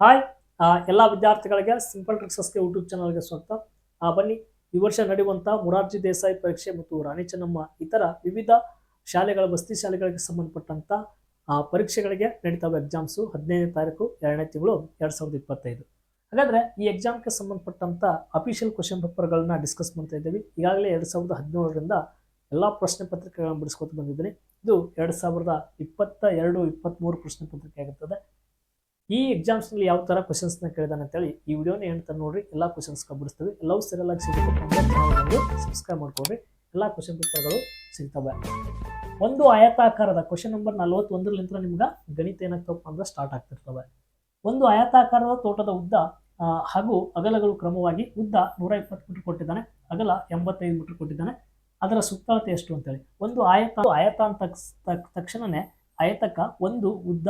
Hi ಎಲ್ಲ ವಿದ್ಯಾರ್ಥಿಗಳಿಗೆ simple ಟ್ರಿಕ್ಸಸ್ಗೆ YouTube ಚಾನಲ್ಗೆ ಸ್ವಾಗತ. ಬನ್ನಿ, ಈ ವರ್ಷ ನಡೆಯುವಂಥ ಮುರಾರ್ಜಿ ದೇಸಾಯಿ ಪರೀಕ್ಷೆ ಮತ್ತು ರಾಣಿ ಚೆನ್ನಮ್ಮ ಇತರ ವಿವಿಧ ಶಾಲೆಗಳ ವಸತಿ ಶಾಲೆಗಳಿಗೆ ಸಂಬಂಧಪಟ್ಟಂಥ ಪರೀಕ್ಷೆಗಳಿಗೆ ನಡೀತಾವೆ ಎಕ್ಸಾಮ್ಸು ಹದಿನೈದನೇ ತಾರೀಕು, ಎರಡನೇ ತಿಂಗಳು ಎರಡು ಸಾವಿರದ ಇಪ್ಪತ್ತೈದು. ಹಾಗಾದರೆ ಈ ಎಕ್ಸಾಮ್ಗೆ ಸಂಬಂಧಪಟ್ಟಂಥ ಅಫಿಷಿಯಲ್ ಕ್ವಶನ್ ಪೇಪರ್ಗಳನ್ನ ಡಿಸ್ಕಸ್ ಮಾಡ್ತಾ ಇದ್ದೀವಿ. ಈಗಾಗಲೇ ಎರಡು ಸಾವಿರದ ಹದಿನೇಳರಿಂದ ಎಲ್ಲ ಪ್ರಶ್ನೆ ಪತ್ರಿಕೆಗಳನ್ನು ಬಿಡಿಸ್ಕೊತ ಬಂದಿದ್ದೀನಿ. ಇದು ಎರಡು ಸಾವಿರದ ಇಪ್ಪತ್ತ ಎರಡು ಇಪ್ಪತ್ತ್ಮೂರು ಪ್ರಶ್ನೆ ಪತ್ರಿಕೆ ಆಗಿರ್ತದೆ. ಈ ಎಕ್ಸಾಮ್ಸ್ನಲ್ಲಿ ಯಾವ ಥರ ಕ್ವಶನ್ಸ್ನ ಕೇಳಿದಾನೆ ಅಂತೇಳಿ ಈ ವಿಡಿಯೋನ ಅಂತ ನೋಡ್ರಿ. ಎಲ್ಲ ಕ್ವಶನ್ಸ್ ಬಿಡಿಸ್ತೀವಿ. ಎಲ್ಲವೂ ಸರಿಯಾಗಿ ಸಿಗಬೇಕು ಸಬ್ಸ್ಕ್ರೈಬ್ ಮಾಡ್ಕೊಡ್ರಿ ಎಲ್ಲ ಕ್ವಶನ್ ಪೇಪರ್ಗಳು ಸಿಗ್ತವೆ. ಒಂದು ಆಯತಾಕಾರದ ಕ್ವಶನ್ ನಂಬರ್ ನಲವತ್ತೊಂದರಲಿಂದ ನಿಮ್ಗೆ ಗಣಿತ ಏನಾಗ್ತಪ್ಪ ಅಂದ್ರೆ ಸ್ಟಾರ್ಟ್ ಆಗ್ತಿರ್ತವೆ. ಒಂದು ಆಯತಾಕಾರದ ತೋಟದ ಉದ್ದ ಹಾಗೂ ಅಗಲಗಳು ಕ್ರಮವಾಗಿ ಉದ್ದ ನೂರ ಇಪ್ಪತ್ತು ಮೀಟರ್ ಕೊಟ್ಟಿದ್ದಾನೆ. ಅಗಲ ಎಂಬತ್ತೈದು ಮೀಟರ್ ಕೊಟ್ಟಿದ್ದಾನೆ. ಅದರ ಸುತ್ತಳತೆ ಎಷ್ಟು ಅಂತೇಳಿ. ಒಂದು ಆಯತ ಆಯತ ಅಂತ ತಕ್ಷ- ತಕ್- ತಕ್ಷಣನೇ ಆಯತಕ ಒಂದು ಉದ್ದ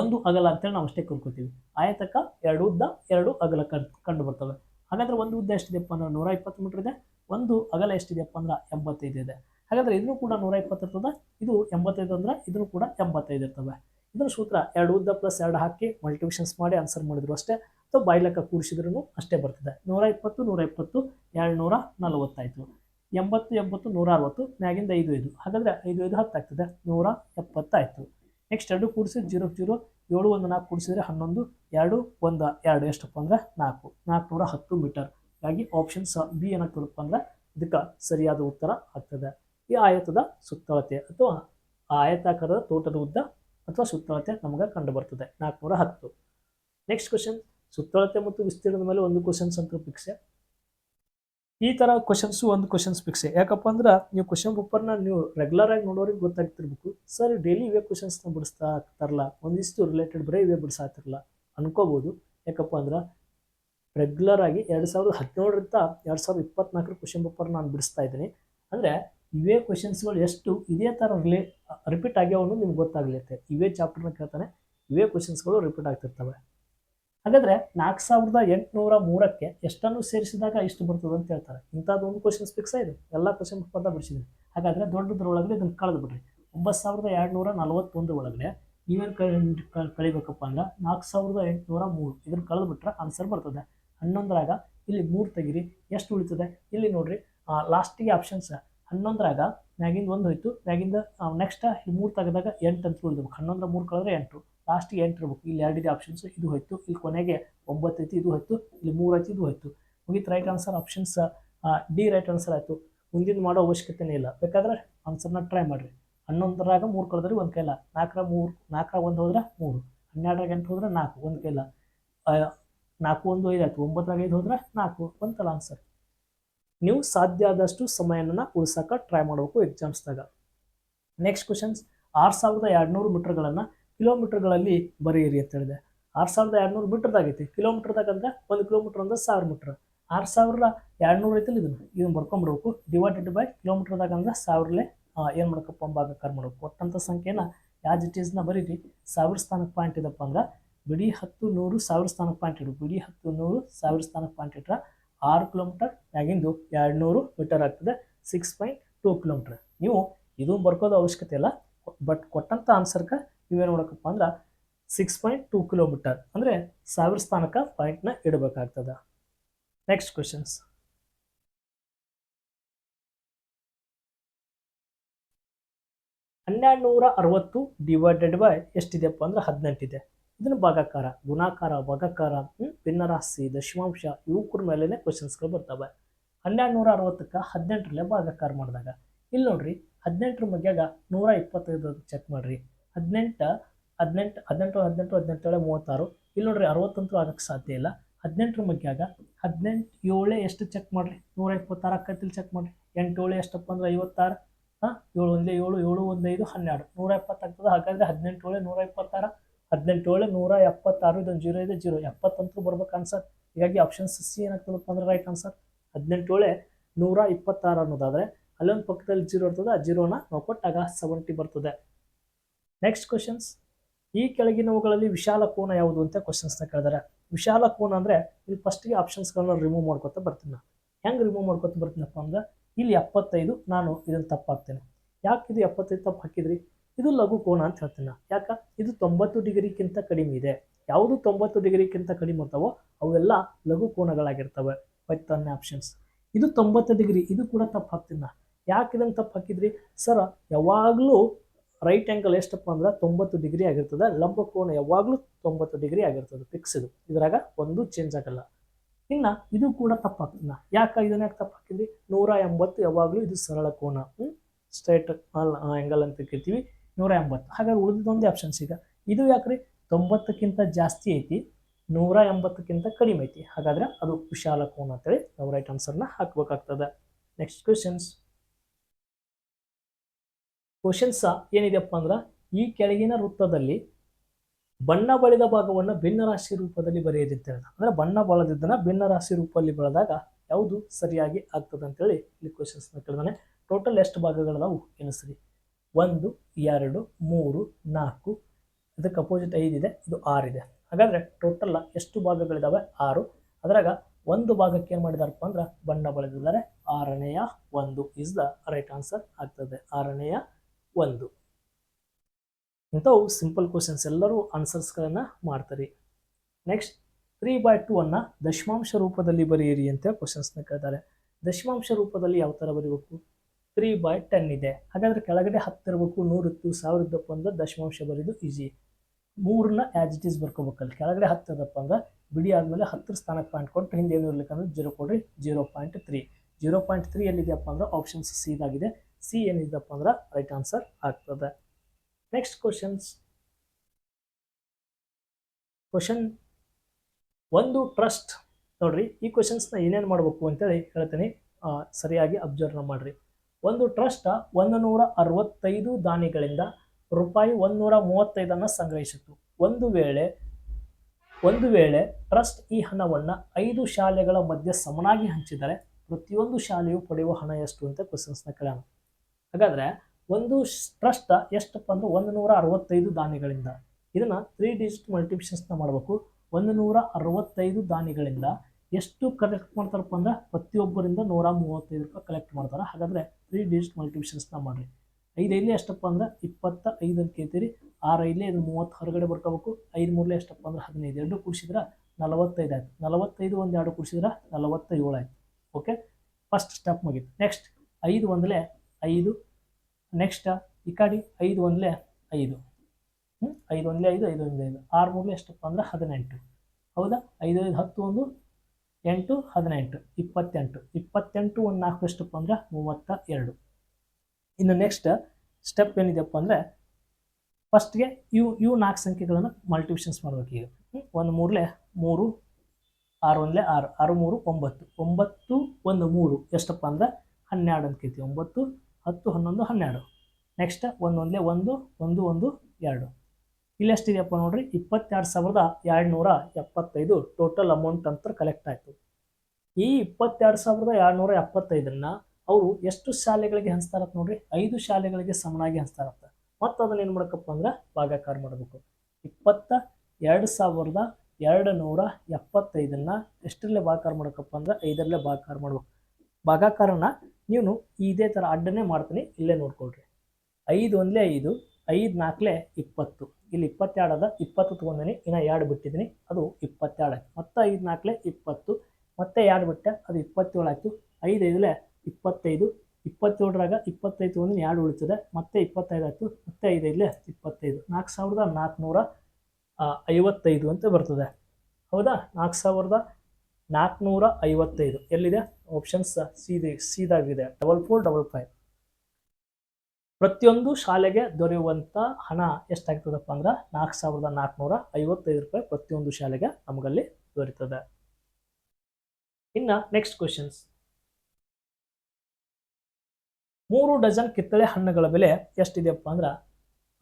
ಒಂದು ಅಗಲ ಅಂತೇಳಿ ನಾವು ಅಷ್ಟೇ ಕಲ್ಕೊತೀವಿ ಆಯತಕ ಎರಡು ಉದ್ದ, ಎರಡು ಅಗಲ ಕಂಡು ಬರ್ತವೆ. ಹಾಗಾದ್ರೆ ಒಂದು ಉದ್ದ ಎಷ್ಟಿದೆಯಪ್ಪ ಅಂದ್ರೆ ನೂರ ಇಪ್ಪತ್ತು ಮೀಟರ್ ಇದೆ, ಒಂದು ಅಗಲ ಎಷ್ಟಿದೆಯಪ್ಪ ಅಂದ್ರೆ ಎಂಬತ್ತೈದು ಇದೆ. ಹಾಗಾದ್ರೆ ಇದನ್ನು ಕೂಡ ನೂರ ಇಪ್ಪತ್ತು ಇರ್ತದೆ, ಇದು ಎಂಬತ್ತೈದು ಅಂದ್ರೆ ಇದನ್ನು ಕೂಡ ಎಂಬತ್ತೈದು ಇರ್ತವೆ. ಇದ್ರ ಸೂತ್ರ ಎರಡು ಉದ್ದ ಪ್ಲಸ್ ಎರಡು ಹಾಕಿ ಮಲ್ಟಿವಿಷನ್ಸ್ ಮಾಡಿ ಆನ್ಸರ್ ಮಾಡಿದ್ರು ಅಷ್ಟೇ, ಅಥವಾ ಬಾಯ್ಲೆಕ್ಕ ಕೂರಿಸಿದ್ರೂ ಅಷ್ಟೇ ಬರ್ತದೆ. ನೂರ ಇಪ್ಪತ್ತು ನೂರ ಇಪ್ಪತ್ತು ಎರಡು ನೂರ ನಲವತ್ತಾಯಿತು ಎಂಬತ್ತು ಎಂಬತ್ತು ನೂರ ಅರವತ್ತು ಮ್ಯಾಗಿಂದ ಐದು ಐದು. ಹಾಗಾದರೆ ಐದು ಐದು ಹತ್ತಾಗ್ತದೆ ನೂರ ಎಪ್ಪತ್ತಾಯಿತು ನೆಕ್ಸ್ಟ್ ಎರಡು ಕೂಡಿಸಿ ಜೀರೋ ಜೀರೋ ಏಳು ಒಂದು ನಾಲ್ಕು ಕೂಡಿಸಿದರೆ ಹನ್ನೊಂದು, ಎರಡು ಒಂದು, ಎರಡು ಎಷ್ಟಪ್ಪ ಅಂದ್ರೆ ನಾಲ್ಕು. ನಾಲ್ಕುನೂರ ಹತ್ತು ಮೀಟರ್ ಹಾಗಾಗಿ ಆಪ್ಷನ್ ಸ ಬಿ ಏನಾಗ್ತದಪ್ಪ ಅಂದ್ರೆ ಇದಕ್ಕೆ ಸರಿಯಾದ ಉತ್ತರ ಆಗ್ತದೆ. ಈ ಆಯತದ ಸುತ್ತಳತೆ ಅಥವಾ ಆಯತಾಕಾರದ ತೋಟದ ಉದ್ದ ಅಥವಾ ಸುತ್ತಳತೆ ನಮಗೆ ಕಂಡು ಬರ್ತದೆ ನಾಲ್ಕುನೂರ ಹತ್ತು. ನೆಕ್ಸ್ಟ್ ಕ್ವಶನ್ ಸುತ್ತಳತೆ ಮತ್ತು ವಿಸ್ತೀರ್ಣದ ಮೇಲೆ ಒಂದು ಕ್ವಶನ್ಸ್ ಅಂತ ಪಿಕ್ಸೆ ಈ ಥರ ಕ್ವಶನ್ಸು ಒಂದು ಕ್ವಶನ್ಸ್ ಪಿಕ್ಸೆ ಯಾಕಪ್ಪ ಅಂದ್ರೆ ನೀವು ಕ್ವಶನ್ ಪೇಪರ್ನ ನೀವು ರೆಗ್ಯುಲರ್ ಆಗಿ ನೋಡೋರಿಗೆ ಗೊತ್ತಾಗ್ತಿರ್ಬೇಕು. ಸರ್ ಡೈಲಿ ಇವೇ ಕ್ವಶನ್ಸ್ನ ಬಿಡಿಸ್ತಾ ಆಗ್ತಾರಲ್ಲ ಒಂದಿಷ್ಟು ರಿಲೇಟೆಡ್ ಬರೀ ಇವೇ ಬಿಡಿಸಾತಿರಲ್ಲ ಅನ್ಕೋಬೋದು. ಯಾಕಪ್ಪ ಅಂದ್ರೆ ರೆಗ್ಯುಲರ್ ಆಗಿ ಎರಡು ಸಾವಿರದ ಹದಿನೇಳರಿಂದ ಎರಡು ಸಾವಿರದ ಇಪ್ಪತ್ನಾಲ್ಕರ ಕ್ವಶನ್ ಪೇಪರ್ ನಾನು ಬಿಡಿಸ್ತಾ ಇದ್ದೀನಿ. ಅಂದರೆ ಇವೇ ಕ್ವಶನ್ಸ್ಗಳು ಎಷ್ಟು ಇದೇ ಥರ ರಿಲೇ ರಿಪೀಟ್ ಆಗ್ಯಾವ ಅನ್ನೋದು ನಿಮ್ಗೆ ಗೊತ್ತಾಗ್ಲೈತೆ. ಇವೇ ಚಾಪ್ಟರ್ನ ಕೇಳ್ತಾನೆ, ಇವೇ ಕ್ವಶನ್ಸ್ಗಳು ರಿಪೀಟ್ ಆಗ್ತಿರ್ತವೆ. ಹಾಗಾದ್ರೆ ನಾಲ್ಕು ಸಾವಿರದ ಎಂಟುನೂರ ಮೂರಕ್ಕೆ ಎಷ್ಟನ್ನು ಸೇರಿಸಿದಾಗ ಇಷ್ಟು ಬರ್ತದೆ ಅಂತ ಹೇಳ್ತಾರೆ. ಇಂಥದ್ದು ಒಂದು ಕ್ವಶನ್ಸ್ ಫಿಕ್ಸ್ ಇದೆ ಎಲ್ಲ ಕ್ವಶನ್ ಪೇಪರ್ನ ಬಿಡಿಸಿದ್ರಿ ಹಾಗಾದ್ರೆ ದೊಡ್ಡದ್ರೊಳಗಡೆ ಇದನ್ನು ಕಳೆದು ಬಿಡ್ರಿ ಒಂಬತ್ತು ಸಾವಿರದ ಎರಡುನೂರ ನಲವತ್ತೊಂದು ಒಳಗಡೆ ನೀವೇನು ಕಳಿ ಕಳಿಬೇಕಪ್ಪ ಅಂದ್ರೆ ನಾಲ್ಕು ಸಾವಿರದ ಎಂಟುನೂರ ಮೂರು. ಇದನ್ನು ಕಳೆದು ಬಿಟ್ರೆ ಆನ್ಸರ್ ಬರ್ತದೆ. ಹನ್ನೊಂದರಾಗ ಇಲ್ಲಿ ಮೂರು ತೆಗಿರಿ. ಎಷ್ಟು ಉಳಿತದೆ? ಇಲ್ಲಿ ನೋಡ್ರಿ. ಲಾಸ್ಟಿಗೆ ಆಪ್ಷನ್ಸ್ ಹನ್ನೊಂದರಾಗ ಮ್ಯಾಗಿಂದ ಒಂದು ಹೋಯ್ತು. ಮ್ಯಾಗಿಂದ ನೆಕ್ಸ್ಟ್ ಮೂರು ತೆಗೆದಾಗ ಎಂಟು ಅಂತ ಉಳಿದ್ಬೇಕು ಹನ್ನೊಂದರ ಮೂರು ಕಳೆದ್ರೆ ಎಂಟು. ಲಾಸ್ಟಿಗೆ ಎಂಟು ಬುಕ್ ಇಲ್ಲಿ ಎರಡಿದೆ ಆಪ್ಷನ್ಸ್ ಇದು ಹೋಯ್ತು, ಇಲ್ಲಿ ಕೊನೆಗೆ ಒಂಬತ್ತು ಐತಿ, ಇದು ಹೋಯ್ತು, ಇಲ್ಲಿ ಮೂರು ಐತಿ, ಇದು ಹೋಯ್ತು. ಮುಗಿತು right answer options D right answer ಆಯಿತು. ಮುಂದಿನ ಮಾಡೋ ಅವಶ್ಯಕತೆನೇ ಇಲ್ಲ. ಬೇಕಾದ್ರೆ ಆನ್ಸರ್ನ ಟ್ರೈ ಮಾಡಿರಿ. ಹನ್ನೊಂದರಾಗ ಮೂರು ಕಳೆದ್ರೆ, ಒಂದು ಕೈಲ. ನಾಲ್ಕರ ಮೂರು ನಾಲ್ಕರ ಒಂದು ಹೋದ್ರೆ ಮೂರು. ಹನ್ನೆರಡರಾಗ ಎಂಟು ಹೋದ್ರೆ ನಾಲ್ಕು, ಒಂದು ಕೈಲ. ನಾಲ್ಕು, ಒಂದು, ಐದು ಆಯ್ತು. ಒಂಬತ್ತರಾಗ ಐದು ಹೋದ್ರೆ ನಾಲ್ಕು ಒಂತಲ್ಲ ಆನ್ಸರ್ ನೀವು ಸಾಧ್ಯ ಆದಷ್ಟು ಸಮಯನ ಉಳಿಸೋಕೆ ಟ್ರೈ ಮಾಡಬೇಕು ಎಕ್ಸಾಮ್ಸ್ದಾಗ ನೆಕ್ಸ್ಟ್ ಕ್ವಶನ್ಸ್ ಆರು ಸಾವಿರದ ಎರಡುನೂರು ಮೀಟರ್ಗಳನ್ನು ಕಿಲೋಮೀಟರ್ಗಳಲ್ಲಿ ಬರೆಯಿರಿ ಅಂತ ಹೇಳಿದೆ. ಆರು ಸಾವಿರದ ಎರಡುನೂರು ಮೀಟರ್ದಾಗೈತಿ. ಕಿಲೋಮೀಟರ್ದಾಗ ಅಂದ್ರೆ ಒಂದು ಕಿಲೋಮೀಟರ್ ಅಂದ್ರೆ ಸಾವಿರ ಮೀಟ್ರ್. ಆರು ಸಾವಿರದ ಎರಡುನೂರು ಐತಲ್ಲ ಇದನ್ನು? ಇದನ್ನು ಬರ್ಕೊಂಬಿಡ್ಬೇಕು. ಡಿವೈಡೆಡ್ ಬೈ ಕಿಲೋಮೀಟರ್ದಾಗ ಅಂದ್ರೆ ಸಾವಿರಲೆ ಏನು ಮಾಡ್ಕಪ್ಪ ಭಾಗಾಕಾರ ಮಾಡ್ಬೇಕು. ಒಟ್ಟಂಥ ಸಂಖ್ಯೆನ ಯಾಜ್ ಇಟ್ ಈಸ್ನ ಬರೀರಿ. ಸಾವಿರ ಸ್ಥಾನಕ್ಕೆ ಪಾಯಿಂಟ್ ಇದಪ್ಪ ಅಂದ್ರೆ ಬಿಡಿ ಹತ್ತು ನೂರು ಸಾವಿರ ಸ್ಥಾನಕ್ಕೆ ಪಾಯಿಂಟ್ ಇಡು. ಬಿಡಿ ಹತ್ತು ನೂರು ಸಾವಿರ ಸ್ಥಾನಕ್ಕೆ ಪಾಯಿಂಟ್ ಇಟ್ರೆ ಆರು ಕಿಲೋಮೀಟರ್ ಆಗಿಂದು ಎರಡು ನೂರು ಮೀಟರ್ ಆಗ್ತದೆ. Six point two kilometre. ನೀವು ಇದು ಬರ್ಕೋದು ಅವಶ್ಯಕತೆ ಇಲ್ಲ. ಬಟ್ ಕೊಟ್ಟಂಥ ಆನ್ಸರ್ಗೆ ನೀವೇನು ನೋಡಕಪ್ಪ ಅಂದ್ರೆ ಸಿಕ್ಸ್ ಪಾಯಿಂಟ್ ಟೂ ಕಿಲೋಮೀಟರ್ ಅಂದರೆ ಸಾವಿರ ಸ್ಥಾನಕ್ಕೆ ಪಾಯಿಂಟ್ನ ಇಡಬೇಕಾಗ್ತದೆ. ನೆಕ್ಸ್ಟ್ ಕ್ವಶನ್ಸ್ ಹನ್ನೆರಡು ನೂರ ಅರವತ್ತು ಡಿವೈಡೆಡ್ ಬೈ ಎಷ್ಟಿದೆಯಪ್ಪ ಅಂದ್ರೆ ಹದಿನೆಂಟಿದೆ. ಇದನ್ನ ಭಾಗಾಕಾರ, ಗುಣಾಕಾರ, ಭಾಗಾಕಾರ ಭಿನ್ನರಾಶಿ, ದಶಮಾಂಶ ಇವುಕ್ರ ಮೇಲೇ ಕ್ವಶನ್ಸ್ಗಳು ಬರ್ತವೆ. ಹನ್ನೆರಡು ನೂರ ಅರವತ್ತಕ್ಕೆ ಹದಿನೆಂಟರಲ್ಲೇ ಭಾಗಾಕಾರ ಮಾಡಿದಾಗ. ಇಲ್ಲಿ ನೋಡ್ರಿ, ಹದಿನೆಂಟರ ಮಗ್ಯಾಗ ನೂರ ಇಪ್ಪತ್ತೈದು ಚೆಕ್ ಮಾಡ್ರಿ. ಹದಿನೆಂಟು ಹದಿನೆಂಟು ಹದಿನೆಂಟು ಹದಿನೆಂಟು, ಹದಿನೆಂಟೇಳೆ, ಮೂವತ್ತಾರು. ಇಲ್ಲಿ ನೋಡ್ರಿ ಅರವತ್ತಂತೂ ಆಗಕ್ಕೆ ಸಾಧ್ಯ ಇಲ್ಲ. ಹದಿನೆಂಟರ ಮಗ್ಯಾಗ ಹದಿನೆಂಟು ಏಳೆ ಎಷ್ಟು ಚೆಕ್ ಮಾಡಿರಿ? ನೂರ ಇಪ್ಪತ್ತಾರು ಅಕ್ಕತ್ತಿಲ್ಲಿ ಚೆಕ್ ಮಾಡಿರಿ. ಎಂಟು ಏಳು ಎಷ್ಟಪ್ಪ ಅಂದ್ರೆ ಐವತ್ತಾರು. ಹಾಂ, ಏಳು ಒಂದೇ ಏಳು ಏಳು ಒಂದೈದು ಹನ್ನೆರಡು. ನೂರ ಎಪ್ಪತ್ತಾಗ್ತದೆ ಹಾಗಾದರೆ ಹದಿನೆಂಟು ಏಳು ನೂರ ಇಪ್ಪತ್ತಾರು ಹದಿನೆಂಟು ಏಳು ನೂರ ಎಪ್ಪತ್ತಾರು ಇದೊಂದು ಜೀರೋ ಇದೆ ಜೀರೋ ಎಪ್ಪತ್ತಂತೂ ಬರ್ಬೇಕು ಆನ್ಸರ್ ಹೀಗಾಗಿ ಆಪ್ಷನ್ ಸಿ ಏನಾಗ್ತದಪ್ಪ ಅಂದ್ರೆ ರೈಟ್ ಆನ್ಸರ್ ಹದಿನೆಂಟು ಏಳೆ ನೂರ ಇಪ್ಪತ್ತಾರು ಅನ್ನೋದಾದರೆ ಅಲ್ಲೊಂದು ಪಕ್ಕದಲ್ಲಿ ಜೀರೋ ಇರ್ತದೆ, ಆ ಜೀರೋನ ನಾವು ಕೊಟ್ಟಾಗ ಸೆವೆಂಟಿ ಬರ್ತದೆ. ನೆಕ್ಸ್ಟ್ ಕ್ವಶನ್ಸ್ ಈ ಕೆಳಗಿನವುಗಳಲ್ಲಿ ವಿಶಾಲ ಕೋನ ಯಾವುದು ಅಂತ ಕ್ವಶನ್ಸ್ನ ಕೇಳಿದಾರೆ. ವಿಶಾಲ ಕೋನ ಅಂದರೆ ಇಲ್ಲಿ ಫಸ್ಟಿಗೆ ಆಪ್ಷನ್ಸ್ಗಳನ್ನ ರಿಮೂವ್ ಮಾಡ್ಕೊತ ಬರ್ತೀನಿ ನಾನು. ಹೆಂಗೆ ರಿಮೂವ್ ಮಾಡ್ಕೊತ ಬರ್ತೀನಪ್ಪ ಅಂದ್ರೆ ಇಲ್ಲಿ ಎಪ್ಪತ್ತೈದು ನಾನು ಇದನ್ನು ತಪ್ಪಾಗ್ತೇನೆ ಯಾಕೆ ಇದು ಎಪ್ಪತ್ತೈದು ತಪ್ಪು ಹಾಕಿದ್ರಿ? ಇದು ಲಘು ಕೋನ ಅಂತ ಹೇಳ್ತೀನಿ ನಾನು. ಯಾಕೆ? ಇದು ತೊಂಬತ್ತು ಡಿಗ್ರಿಗಿಂತ ಕಡಿಮೆ ಇದೆ. ಯಾವುದು ತೊಂಬತ್ತು ಡಿಗ್ರಿಗಿಂತ ಕಡಿಮೆ ಇರ್ತಾವೋ ಅವೆಲ್ಲ ಲಘು ಕೋನಗಳಾಗಿರ್ತವೆ. ಪೈತನ್ಯ ಆಪ್ಷನ್ಸ್ ಇದು ತೊಂಬತ್ತು ಡಿಗ್ರಿ, ಇದು ಕೂಡ ತಪ್ಪು ಹಾಕ್ತೀನಿ ನಾನು. ಯಾಕೆ ಇದನ್ನು ತಪ್ಪು ಹಾಕಿದ್ರಿ ಸರ್, ಯಾವಾಗಲೂ ರೈಟ್ ಆ್ಯಂಗಲ್ ಎಷ್ಟಪ್ಪ ಅಂದ್ರೆ ತೊಂಬತ್ತು ಡಿಗ್ರಿ ಆಗಿರ್ತದೆ, ಲಂಬ ಕೋನ ಯಾವಾಗಲೂ ತೊಂಬತ್ತು ಡಿಗ್ರಿ ಆಗಿರ್ತದೆ ಫಿಕ್ಸ್ ಇದು. ಇದ್ರಾಗ ಒಂದು ಚೇಂಜ್ ಆಗಲ್ಲ. ಇನ್ನು ಇದು ಕೂಡ ತಪ್ಪಾಗ್ತದೆ. ಯಾಕೆ ಇದನ್ನ ಯಾಕೆ ತಪ್ಪಾಕಿದ್ರಿ ನೂರ ಎಂಬತ್ತು ಯಾವಾಗಲೂ ಇದು ಸರಳ ಕೋನ. ಸ್ಟ್ರೈಟ್ ಆ್ಯಂಗಲ್ ಅಂತ ಕೇಳ್ತೀವಿ ನೂರ ಎಂಬತ್ತು. ಹಾಗಾದ್ರೆ ಉಳಿದೊಂದೇ ಆಪ್ಷನ್ಸ್ ಈಗ. ಇದು ಯಾಕ್ರಿ? ತೊಂಬತ್ತಕ್ಕಿಂತ ಜಾಸ್ತಿ ಐತಿ, ನೂರ ಎಂಬತ್ತಕ್ಕಿಂತ ಕಡಿಮೆ ಐತಿ. ಹಾಗಾದ್ರೆ ಅದು ವಿಶಾಲ ಕೋನ ಅಂತೇಳಿ ನಾವು ರೈಟ್ ಆನ್ಸರ್ನ ಹಾಕ್ಬೇಕಾಗ್ತದೆ. ನೆಕ್ಸ್ಟ್ ಕ್ವೆಶನ್ಸ್ ಕ್ವಶನ್ಸ ಏನಿದೆಯಪ್ಪ ಅಂದ್ರೆ, ಈ ಕೆಳಗಿನ ವೃತ್ತದಲ್ಲಿ ಬಣ್ಣ ಬಳಿದ ಭಾಗವನ್ನು ಭಿನ್ನರಾಶಿ ರೂಪದಲ್ಲಿ ಬರೆಯದಿದ್ದೇವೆ ಅಂದ್ರೆ ಬಣ್ಣ ಬಳದಿದ್ದನ್ನ ಭಿನ್ನರಾಶಿ ರೂಪದಲ್ಲಿ ಬೆಳೆದಾಗ ಯಾವುದು ಸರಿಯಾಗಿ ಆಗ್ತದೆ ಅಂತೇಳಿ ಇಲ್ಲಿ ಕ್ವಶನ್ಸ್ನ ಕೇಳಿದಾನೆ. ಟೋಟಲ್ ಎಷ್ಟು ಭಾಗಗಳದಾವು? ಎನಿಸ್ರಿ ಒಂದು, ಎರಡು, ಮೂರು, ನಾಲ್ಕು, ಇದಕ್ಕೆ ಅಪೋಸಿಟ್ ಐದಿದೆ ಇದು ಆರಿದೆ ಹಾಗಾದ್ರೆ ಟೋಟಲ್ ಎಷ್ಟು ಭಾಗಗಳಿದಾವೆ? ಆರು. ಅದರಾಗ ಒಂದು ಭಾಗಕ್ಕೆ ಏನು ಮಾಡಿದಾರಪ್ಪ ಅಂದ್ರೆ, ಬಣ್ಣ ಬಳಿದಿದ್ದಾರೆ. ಆರನೆಯ ಒಂದು ಇಸ್ ದ ರೈಟ್ ಆನ್ಸರ್ ಆಗ್ತದೆ. ಆರನೆಯ ಒಂದು. ಇಂಥವು ಸಿಂಪಲ್ ಕ್ವಶನ್ಸ್ ಎಲ್ಲರೂ ಆನ್ಸರ್ಸ್ಗಳನ್ನು ಮಾಡ್ತಾರೆ. ನೆಕ್ಸ್ಟ್ ತ್ರೀ ಬೈ ಟು ಅನ್ನು ದಶಮಾಂಶ ರೂಪದಲ್ಲಿ ಬರೆಯಿರಿ ಅಂತ ಕ್ವಶನ್ಸ್ನ ಕೇಳ್ತಾರೆ. ದಶಮಾಂಶ ರೂಪದಲ್ಲಿ ಯಾವ ಥರ ಬರೀಬೇಕು? ತ್ರೀ ಬೈ ಟೆನ್ ಇದೆ. ಹಾಗಾದ್ರೆ ಕೆಳಗಡೆ ಹತ್ತಿರಬೇಕು ಸಾವಿರದಪ್ಪ ಇತ್ತು, ಸಾವಿರ ಇದ್ದಪ್ಪ ಅಂದ್ರೆ ದಶಮಾಂಶ ಬರೀದು ಈಜಿ ಮೂರನ್ನ ಆ್ಯಸ್ ಇಟ್ ಈಸ್ ಬರ್ಕೋಬೇಕಲ್ಲಿ ಕೆಳಗಡೆ ಹತ್ತಿರದಪ್ಪ ಅಂದ್ರೆ ಬಿಡಿ ಆದಮೇಲೆ ಹತ್ತಿರ ಸ್ಥಾನಕ್ಕೆ ಪಾಯಿಂಟ್ ಕೊಟ್ಟು ಹಿಂದೆ ಏನು ಇರ್ಲಿಕ್ಕಂದ್ರೆ ಜೀರೋ ಕೊಡ್ರಿ zero point three zero point three ಎಲ್ಲಿದೆಯಪ್ಪ ಅಂದ್ರೆ ಆಪ್ಷನ್ಸ್ ಸಿ ಇದಾಗಿದೆ. ಸಿ ಏನಿದೆಪ್ಪ ಅಂದ್ರೆ ರೈಟ್ ಆನ್ಸರ್ ಆಗ್ತದೆ. ನೆಕ್ಸ್ಟ್ ಕ್ವಶನ್ಸ್ ಕ್ವಶನ್ ಒಂದು ಟ್ರಸ್ಟ್ ನೋಡ್ರಿ, ಈ ಕ್ವಶನ್ಸ್ನ ಏನೇನು ಮಾಡಬೇಕು ಅಂತೇಳಿ ಹೇಳ್ತೀನಿ. ಸರಿಯಾಗಿ ಅಬ್ಸರ್ವ್ ಮಾಡ್ರಿ. ಒಂದು ಟ್ರಸ್ಟ್ ಒಂದು ಅರವತ್ತೈದು ದಾನಿಗಳಿಂದ ರೂಪಾಯಿ ಒಂದುನೂರ ಮೂವತ್ತೈದನ್ನು ಸಂಗ್ರಹಿಸಿತು ಒಂದು ವೇಳೆ ಒಂದು ವೇಳೆ ಟ್ರಸ್ಟ್ ಈ ಹಣವನ್ನು ಐದು ಶಾಲೆಗಳ ಮಧ್ಯೆ ಸಮನಾಗಿ ಹಂಚಿದರೆ ಪ್ರತಿಯೊಂದು ಶಾಲೆಯು ಪಡೆಯುವ ಹಣ ಎಷ್ಟು ಅಂತ ಕ್ವಶನ್ಸ್ನ ಕೇಳೋಣ. ಹಾಗಾದ್ರೆ ಒಂದು ಟ್ರಸ್ಟ್ ಎಷ್ಟಪ್ಪ ಅಂದ್ರೆ ಒಂದು ನೂರ ಅರವತ್ತೈದು ದಾನಿಗಳಿಂದ. ಇದನ್ನ ತ್ರೀ ಡಿಜಿಟ್ ಮಲ್ಟಿಪ್ಷನ್ಸ್ನ ಮಾಡಬೇಕು. ಒಂದು ನೂರ ಅರವತ್ತೈದು ದಾನಿಗಳಿಂದ ಎಷ್ಟು ಕಲೆಕ್ಟ್ ಮಾಡ್ತಾರಪ್ಪ ಅಂದ್ರೆ ಪ್ರತಿಯೊಬ್ಬರಿಂದ ನೂರ ಮೂವತ್ತೈದು ರೂಪಾಯಿ ಕಲೆಕ್ಟ್ ಮಾಡ್ತಾರೆ. ಹಾಗಾದ್ರೆ ತ್ರೀ ಡಿಜಿಟ್ ಮಲ್ಟಿಪ್ಷನ್ಸ್ನ ಮಾಡಿರಿ. ಐದು ಐದಲೇ ಎಷ್ಟಪ್ಪ ಅಂದ್ರೆ ಇಪ್ಪತ್ತ ಐದು ಅಂತ ಕೇಳ್ತೀರಿ. ಆರು ಐದಲೇ ಇದು ಮೂವತ್ತು ಹೊರಗಡೆ ಬರ್ಕೋಬೇಕು. ಐದು ಮೂರಲೇ ಎಷ್ಟಪ್ಪ ಅಂದ್ರೆ ಹದಿನೈದು. ಎರಡು ಕೂಡಿಸಿದ್ರೆ ನಲವತ್ತೈದು ಆಯ್ತು. ನಲವತ್ತೈದು ಒಂದು ಎರಡು ಕೂಡಿಸಿದ್ರೆ ನಲವತ್ತ ಏಳು ಆಯ್ತು. ಓಕೆ ಫಸ್ಟ್ ಸ್ಟೆಪ್ ಮುಗೀತು. ನೆಕ್ಸ್ಟ್ ಐದು ಒಂದಲೇ ಐದು ನೆಕ್ಸ್ಟ್ ಈ ಕಡೆ ಐದು ಒಂದಲೇ ಐದು. ಹ್ಞೂ ಐದು ಒಂದಲೇ ಐದು ಐದು ಒಂದಲೇ ಐದು. ಆರು ಮೂರಲೇ ಎಷ್ಟಪ್ಪ ಅಂದ್ರೆ ಹದಿನೆಂಟು. ಹೌದಾ? ಐದು ಐದು, ಹತ್ತು ಒಂದು, ಎಂಟು, ಹದಿನೆಂಟು, ಇಪ್ಪತ್ತೆಂಟು. ಇಪ್ಪತ್ತೆಂಟು ಒಂದು ನಾಲ್ಕು ಎಷ್ಟಪ್ಪ ಅಂದ್ರೆ ಮೂವತ್ತ ಎರಡು. ಇನ್ನು ನೆಕ್ಸ್ಟ್ ಸ್ಟೆಪ್ ಏನಿದೆಯಪ್ಪ ಅಂದರೆ ಫಸ್ಟ್ಗೆ ಇವು ಇವು ನಾಲ್ಕು ಸಂಖ್ಯೆಗಳನ್ನು ಮಲ್ಟಿಪ್ಷನ್ಸ್ ಮಾಡಬೇಕು ಈಗ? ಒಂದು ಮೂರಲೆ ಮೂರು, ಆರು ಒಂದಲೇ ಆರು ಆರು ಮೂರು ಒಂಬತ್ತು. ಒಂಬತ್ತು ಒಂದು ಮೂರು ಎಷ್ಟಪ್ಪ ಅಂದ್ರೆ ಹನ್ನೆರಡು ಅಂತ ಕೇಳ್ತೀವಿ ಒಂಬತ್ತು ಹತ್ತು, ಹನ್ನೊಂದು, ಹನ್ನೆರಡು. ನೆಕ್ಸ್ಟ್ ಒಂದೊಂದೇ ಒಂದಲೇ ಒಂದು ಒಂದು ಒಂದು, ಎರಡು. ಇಲ್ಲಿ ಎಷ್ಟಿದೆಯಪ್ಪ ನೋಡ್ರಿ? ಇಪ್ಪತ್ತೆರಡು ಸಾವಿರದ ಎರಡುನೂರ ಎಪ್ಪತ್ತೈದು ಟೋಟಲ್ ಅಮೌಂಟ್ ಅಂತ ಕಲೆಕ್ಟ್ ಆಯಿತು. ಈ ಇಪ್ಪತ್ತೆರಡು ಸಾವಿರದ ಎರಡುನೂರ ಎಪ್ಪತ್ತೈದನ್ನ ಅವರು ಎಷ್ಟು ಶಾಲೆಗಳಿಗೆ ಹಂಚ್ತಾರತ್ ನೋಡ್ರಿ? ಐದು ಶಾಲೆಗಳಿಗೆ ಸಮನಾಗಿ ಹಂಚ್ತಾರತ್ತ. ಮತ್ತು ಅದನ್ನ ಏನು ಮಾಡಕಪ್ಪ ಅಂದ್ರೆ ಭಾಗಾಕಾರ ಮಾಡಬೇಕು. ಇಪ್ಪತ್ತ ಎರಡು ಸಾವಿರದ ಎರಡು ನೂರ ಎಪ್ಪತ್ತೈದನ್ನ ಎಷ್ಟರಲ್ಲೇ ಭಾಗಾಕಾರ ಮಾಡಕಪ್ಪ ಅಂದ್ರೆ ಐದರಲ್ಲೇ ಭಾಗಾಕಾರ ಮಾಡ್ಬೇಕು. ಭಾಗಾಕಾರನ ನೀವು ಇದೇ ಥರ ಅಡ್ಡನೇ ಮಾಡ್ತೀನಿ, ಇಲ್ಲೇ ನೋಡ್ಕೊಳ್ರಿ. ಐದು ಒಂದಲೇ ಐದು ಐದು ನಾಲ್ಕಲೇ ಇಪ್ಪತ್ತು. ಇಲ್ಲಿ ಇಪ್ಪತ್ತೆರಡು ಅದ, ಇಪ್ಪತ್ತು ತೊಗೊಂಡಿನಿ, ಇನ್ನು ಎರಡು ಬಿಟ್ಟಿದ್ದೀನಿ ಅದು ಇಪ್ಪತ್ತೆರಡು ಆಯ್ತು. ಮತ್ತೆ ಐದು ನಾಲ್ಕಲೇ ಇಪ್ಪತ್ತು, ಮತ್ತೆ ಎರಡು ಬಿಟ್ಟೆ, ಅದು ಇಪ್ಪತ್ತೇಳು ಆಯಿತು. ಐದು ಐದಲೇ ಇಪ್ಪತ್ತೈದು ಇಪ್ಪತ್ತೇಳರಾಗ ಇಪ್ಪತ್ತೈದು ತೊಗೊಂಡಿನಿ, ಎರಡು ಉಳಿತದೆ, ಮತ್ತೆ ಇಪ್ಪತ್ತೈದು ಆಯಿತು, ಮತ್ತೆ ಐದು ಐದಲೇ ಇಪ್ಪತ್ತೈದು. ನಾಲ್ಕು ಸಾವಿರದ ನಾಲ್ಕುನೂರ ಐವತ್ತೈದು ಅಂತ ಬರ್ತದೆ. ಹೌದಾ? ನಾಲ್ಕು ಸಾವಿರದ ನಾಲ್ಕುನೂರ ಐವತ್ತೈದು ಎಲ್ಲಿದೆ ಆಪ್ಷನ್ಸ್ ಸೀದಿ, ಸೀದಾಗಿದೆ. ಡಬಲ್ ಫೋರ್ ಡಬಲ್ ಫೈವ್ ಪ್ರತಿಯೊಂದು ಶಾಲೆಗೆ ದೊರೆಯುವಂಥ ಹಣ ಎಷ್ಟಾಗ್ತದಪ್ಪ ಅಂದ್ರೆ ನಾಲ್ಕು ಸಾವಿರದ ನಾಲ್ಕುನೂರ ಐವತ್ತೈದು ರೂಪಾಯಿ ಪ್ರತಿಯೊಂದು ಶಾಲೆಗೆ ನಮಗಲ್ಲಿ ದೊರೀತದೆ. ಇನ್ನು ನೆಕ್ಸ್ಟ್ ಕ್ವಶನ್ಸ್ ಮೂರು ಡಜನ್ ಕಿತ್ತಳೆ ಹಣ್ಣುಗಳ ಬೆಲೆ ಎಷ್ಟಿದೆಯಪ್ಪ ಅಂದ್ರೆ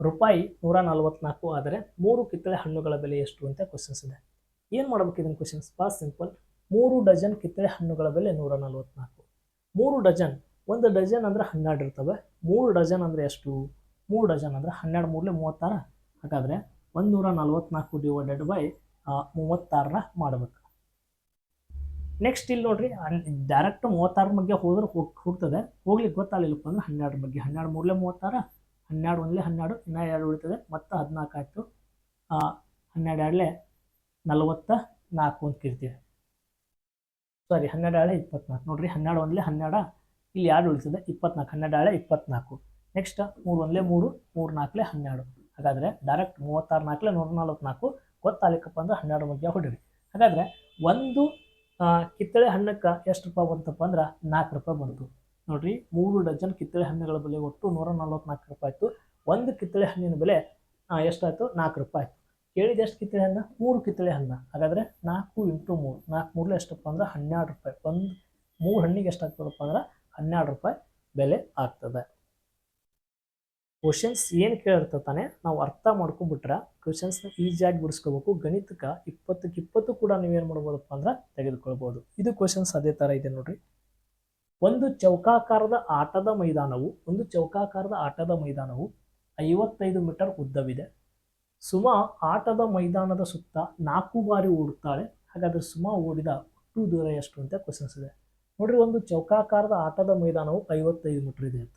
ರೂಪಾಯಿ ನೂರ ನಲವತ್ನಾಲ್ಕು ಆದರೆ ಮೂರು ಕಿತ್ತಳೆ ಹಣ್ಣುಗಳ ಬೆಲೆ ಎಷ್ಟು ಅಂತ ಕ್ವಶನ್ಸ್ ಇದೆ. ಏನು ಮಾಡ್ಬೇಕು ಕ್ವಶನ್ಸ್ ಭಾಳ ಸಿಂಪಲ್ ಮೂರು ಡಜನ್ ಕಿತ್ತಳೆ ಹಣ್ಣುಗಳ ಬೆಲೆ ನೂರ ನಲವತ್ನಾಲ್ಕು. ಮೂರು ಡಜನ್, ಒಂದು ಡಜನ್ ಅಂದರೆ ಹನ್ನೆರಡು ಇರ್ತವೆ. ಮೂರು ಡಜನ್ ಅಂದರೆ ಎಷ್ಟು? ಮೂರು ಡಜನ್ ಅಂದರೆ ಹನ್ನೆರಡು ಮೂರಲೆ ಮೂವತ್ತಾರ. ಹಾಗಾದರೆ ಒಂದು ನೂರ ನಲ್ವತ್ನಾಲ್ಕು ಡಿವೈಡೆಡ್ ಬೈ ಮೂವತ್ತಾರನ್ನ ಮಾಡಬೇಕು. ನೆಕ್ಸ್ಟ್ ಇಲ್ಲಿ ನೋಡ್ರಿ ಡೈರೆಕ್ಟ್ ಮೂವತ್ತಾರ ಬಗ್ಗೆ ಹೋದ್ರೆ ಹೋಗ್, ಹೋಗ್ತದೆ. ಹೋಗ್ಲಿಕ್ಕೆ ಗೊತ್ತಾಗಲಿಲ್ಲಪ್ಪ ಅಂದ್ರೆ ಹನ್ನೆರಡು ಬಗ್ಗೆ. ಹನ್ನೆರಡು ಮೂರಲೆ ಮೂವತ್ತಾರ, ಹನ್ನೆರಡು ಒಂದಲೇ ಹನ್ನೆರಡು, ಇನ್ನೂ ಎರಡು ಉಳಿತದೆ. ಮತ್ತೆ ಹದಿನಾಲ್ಕು ಆಯಿತು. ಹನ್ನೆರಡು ಎರಡಲೇ ನಲವತ್ತ ನಾಲ್ಕು ಅಂತ ಕೇಳ್ತೀವಿ ಸಾರಿ ಹನ್ನೆರಡು ಹಳೆ ಇಪ್ಪತ್ನಾಲ್ಕು. ನೋಡ್ರಿ, ಹನ್ನೆರಡು ಒಂದಲೇ ಹನ್ನೆರಡು, ಇಲ್ಲಿ ಎರಡು ಉಳಿಸಿದೆ? ಇಪ್ಪತ್ನಾಲ್ಕು. ಹನ್ನೆರಡು ಹಳೆ ಇಪ್ಪತ್ನಾಲ್ಕು. ನೆಕ್ಸ್ಟ್ ಮೂರು ಒಂದಲೇ ಮೂರು ಮೂರು ನಾಲ್ಕಲೆ ಹನ್ನೆರಡು. ಹಾಗಾದರೆ ಡೈರೆಕ್ಟ್ ಮೂವತ್ತಾರು ನಾಲ್ಕಲೆ ನೂರ ನಲ್ವತ್ನಾಲ್ಕು, ಗೊತ್ತಾಗಲಿಕ್ಕಪ್ಪ ಅಂದ್ರೆ ಹನ್ನೆರಡು ಮಧ್ಯ ಹೊಡಿರಿ. ಹಾಗಾದರೆ ಒಂದು ಕಿತ್ತಳೆ ಹಣ್ಣಕ್ಕೆ ಎಷ್ಟು ರೂಪಾಯಿ ಬಂತಪ್ಪ ಅಂದ್ರೆ ನಾಲ್ಕು ರೂಪಾಯಿ ಬಂತು. ನೋಡಿರಿ, ಮೂರು ಡಜನ್ ಕಿತ್ತಳೆ ಹಣ್ಣುಗಳ ಬೆಲೆ ಒಟ್ಟು ನೂರ ನಲ್ವತ್ನಾಲ್ಕು ರೂಪಾಯಿ ಆಯಿತು. ಒಂದು ಕಿತ್ತಳೆ ಹಣ್ಣಿನ ಬೆಲೆ ಎಷ್ಟಾಯ್ತು? ನಾಲ್ಕು ರೂಪಾಯಿ ಆಯಿತು. ಕೇಳಿದ ಎಷ್ಟು ಕಿತ್ತಳೆ ಹಣ್ಣು ಮೂರು ಕಿತ್ತಳೆ ಹಣ್ಣು ಹಾಗಾದರೆ ನಾಲ್ಕು ಇಂಟು ಮೂರು. ನಾಲ್ಕು ಮೂರಲ್ಲಿ ಎಷ್ಟಪ್ಪ ಅಂದ್ರೆ ಹನ್ನೆರಡು ರೂಪಾಯಿ. ಒಂದು ಮೂರು ಹಣ್ಣಿಗೆ ಎಷ್ಟಾಗ್ತದಪ್ಪ ಅಂದ್ರೆ ಹನ್ನೆರಡು ರೂಪಾಯಿ ಬೆಲೆ ಆಗ್ತದೆ. ಕ್ವಶನ್ಸ್ ಏನು ಕೇಳಿರ್ತಾನೆ ನಾವು ಅರ್ಥ ಮಾಡ್ಕೊಂಡ್ಬಿಟ್ರೆ ಕ್ವಶನ್ಸ್ನ ಈಸಿಯಾಗಿ ಬಿಡಿಸ್ಕೋಬೇಕು. ಗಣಿತಕ್ಕೆ ಇಪ್ಪತ್ತಕ್ಕೆ ಇಪ್ಪತ್ತು ಕೂಡ ನೀವೇನು ಮಾಡ್ಬೋದಪ್ಪ ಅಂದ್ರೆ ತೆಗೆದುಕೊಳ್ಬೋದು. ಇದು ಕ್ವಶನ್ಸ್ ಅದೇ ಥರ ಇದೆ ನೋಡ್ರಿ. ಒಂದು ಚೌಕಾಕಾರದ ಆಟದ ಮೈದಾನವು, ಒಂದು ಚೌಕಾಕಾರದ ಆಟದ ಮೈದಾನವು ಐವತ್ತೈದು ಮೀಟರ್ ಉದ್ದವಿದೆ. ಸುಮಾ ಆಟದ ಮೈದಾನದ ಸುತ್ತ ನಾಲ್ಕು ಬಾರಿ ಓಡುತ್ತಾಳೆ. ಹಾಗಾದರೆ ಸುಮಾ ಓಡಿದ ಒಟ್ಟು ದೂರ ಎಷ್ಟು ಅಂತ ಕ್ವಶನ್ಸ್ ಇದೆ. ನೋಡ್ರಿ ಒಂದು ಚೌಕಾಕಾರದ ಆಟದ ಮೈದಾನವು ಐವತ್ತೈದು ಮೀಟರ್ ಇದೆ ಅಂತ.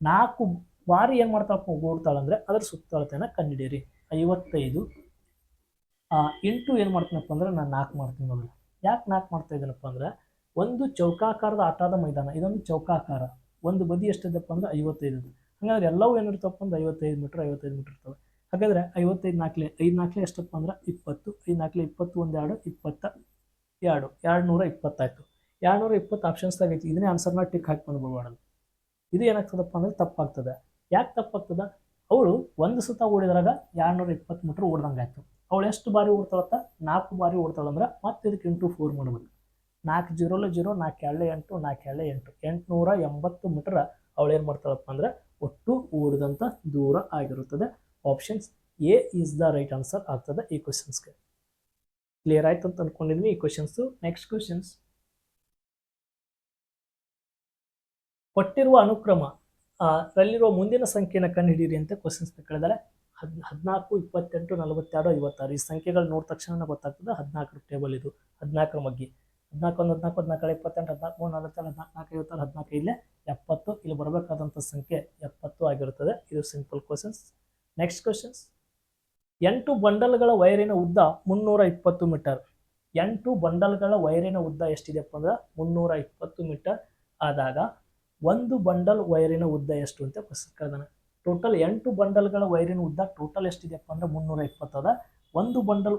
ನಾಲ್ಕು ಬಾರಿ ಏನು ಮಾಡ್ತಾಳಪ್ಪ ಓಡ್ತಾಳೆ ಅಂದರೆ ಅದರ ಸುತ್ತಳತೆನ ಕಂಡುಹಿಡಿಯಿರಿ. ಐವತ್ತೈದು. ಇಂಟು ಏನು ಮಾಡ್ತೀನಪ್ಪ ಅಂದ್ರೆ ನಾನು ನಾಲ್ಕು ಮಾಡ್ತೀನಿ ಮೊದಲು. ಯಾಕೆ ನಾಲ್ಕು ಮಾಡ್ತಾ ಇದ್ದೀನಪ್ಪ ಅಂದ್ರೆ ಒಂದು ಚೌಕಾಕಾರದ ಆಟದ ಮೈದಾನ, ಇದೊಂದು ಚೌಕಾಕಾರ. ಒಂದು ಬದಿ ಎಷ್ಟಿದೆಪ್ಪ ಅಂದ್ರೆ ಐವತ್ತೈದು. ಹಾಗಾದ್ರೆ ಎಲ್ಲವೂ ಏನಿರ್ತಪ್ಪ ಅಂದ್ರೆ ಐವತ್ತೈದು ಮೀಟ್ರ್ ಐವತ್ತೈದು ಮೀಟ್ರ್ ಇರ್ತವೆ. ಹಾಗಾದರೆ ಐವತ್ತೈದು ನಾಲ್ಕಲೆ ಐದು ನಾಲ್ಕಲೆ ಎಷ್ಟಪ್ಪ ಅಂದ್ರೆ ಇಪ್ಪತ್ತು, ಐದು ನಾಲ್ಕಲೆ ಇಪ್ಪತ್ತು, ಒಂದು ಎರಡು, ಇಪ್ಪತ್ತ ಎರಡು ಎರಡು ನೂರ ಇಪ್ಪತ್ತಾಯಿತು. ಎರಡು ನೂರ ಇಪ್ಪತ್ತು ಆಪ್ಷನ್ಸ್ದಾಗ ಐತಿ. ಇದನ್ನೇ ಆನ್ಸರ್ನ ಟಿಕ್ ಹಾಕಿ ಬಂದ್ಬಿಡ್ಬಾರ್ದು ಇದು ಏನಾಗ್ತದಪ್ಪ ಅಂದ್ರೆ ತಪ್ಪಾಗ್ತದೆ. ಯಾಕೆ ತಪ್ಪಾಗ್ತದೆ? ಅವಳು ಒಂದು ಸುತ್ತ ಓಡಿದ್ರಾಗ ಎರಡು ನೂರ ಇಪ್ಪತ್ತು ಮೀಟ್ರ್ ಓಡ್ದಂಗೆ ಆಯಿತು. ಅವಳು ಎಷ್ಟು ಬಾರಿ ಓಡ್ತಾಳತ್ತ? ನಾಲ್ಕು ಬಾರಿ ಓಡ್ತಾಳಂದ್ರೆ ಮತ್ತೆ ಇದಕ್ಕೆ ಇಂಟು ಫೋರ್ ಮಾಡ್ಬೇಕು ನಾಲ್ಕು ಜೀರೋಲೆ ಜೀರೋ ನಾಲ್ಕು ಎರಡೇ ಎಂಟು, ನಾಲ್ಕು ಎರಡೇ ಎಂಟು. ಎಂಟುನೂರ ಎಂಬತ್ತು ಮೀಟ್ರ್ ಅವಳು ಏನು ಮಾಡ್ತಾಳಪ್ಪ ಅಂದ್ರೆ ಒಟ್ಟು ಓಡಿದಂಥ ದೂರ ಆಗಿರುತ್ತದೆ. Options A is the right answer ಆಗ್ತದೆ ಈ ಕ್ವಶನ್ಸ್ಗೆ ಕ್ಲಿಯರ್ ಆಯ್ತು ಅಂತ ಅಂದ್ಕೊಂಡಿದ್ವಿ ಈ ಕ್ವಶನ್ಸು ನೆಕ್ಸ್ಟ್ ಕ್ವಶನ್ಸ್ ಕೊಟ್ಟಿರುವ ಅನುಕ್ರಮ ರಲ್ಲಿರುವ ಮುಂದಿನ ಸಂಖ್ಯೆನ ಕಂಡುಹಿಡಿಯಿರಿ ಅಂತ ಕ್ವಶನ್ಸ್ ಕೇಳಿದ್ದಾರೆ. ಹದ್, ಹದಿನಾಲ್ಕು, ಇಪ್ಪತ್ತೆಂಟು, ನಲವತ್ತೆರಡು, ಐವತ್ತಾರು. ಈ ಸಂಖ್ಯೆಗಳು ನೋಡಿದ ತಕ್ಷಣ ಗೊತ್ತಾಗ್ತದೆ. ಹದಿನಾಲ್ಕರ ಟೇಬಲ್ ಇದು. ಹದಿನಾಲ್ಕರ ಮಗ್ಗಿ. ಹದಿನಾಲ್ಕು, ಒಂದು, ಹದಿನಾಲ್ಕು ಹದಿನಾಲ್ಕು ಇಪ್ಪತ್ತೆಂಟು, ಹದಿನಾಲ್ಕು, ಮೂರು, ನಲವತ್ತೆರಡು, ಹದಿನಾಲ್ಕು ನಾಲ್ಕು ಐವತ್ತಾರು, ಹದಿನಾಲ್ಕು, ಇಲ್ಲೇ ಎಪ್ಪತ್ತು. ಇಲ್ಲಿ ಬರಬೇಕಾದಂಥ ಸಂಖ್ಯೆ ಎಪ್ಪತ್ತು ಆಗಿರುತ್ತದೆ. ಇದು ಸಿಂಪಲ್ ಕ್ವಶನ್ಸ್ ನೆಕ್ಸ್ಟ್ ಕ್ವಶನ್ಸ್ ಎಂಟು ಬಂಡಲ್ಗಳ ವೈರಿನ ಉದ್ದ ಮುನ್ನೂರ ಇಪ್ಪತ್ತು ಮೀಟರ್. ಎಂಟು ಬಂಡಲ್ಗಳ ವೈರಿನ ಉದ್ದ ಎಷ್ಟಿದೆಪ್ಪ ಅಂದ್ರೆ ಮುನ್ನೂರ ಇಪ್ಪತ್ತು ಮೀಟರ್ ಆದಾಗ ಒಂದು ಬಂಡಲ್ ವೈರಿನ ಉದ್ದ ಎಷ್ಟು ಅಂತ ಕ್ವಶನ್ ಕೇಳ್ದಾನೆ. ಟೋಟಲ್ ಎಂಟು ಬಂಡಲ್ಗಳ ವೈರಿನ ಉದ್ದ ಟೋಟಲ್ ಎಷ್ಟಿದೆಪ್ಪ ಅಂದ್ರೆ ಮುನ್ನೂರ ಇಪ್ಪತ್ತದ ಒಂದು ಬಂಡಲ್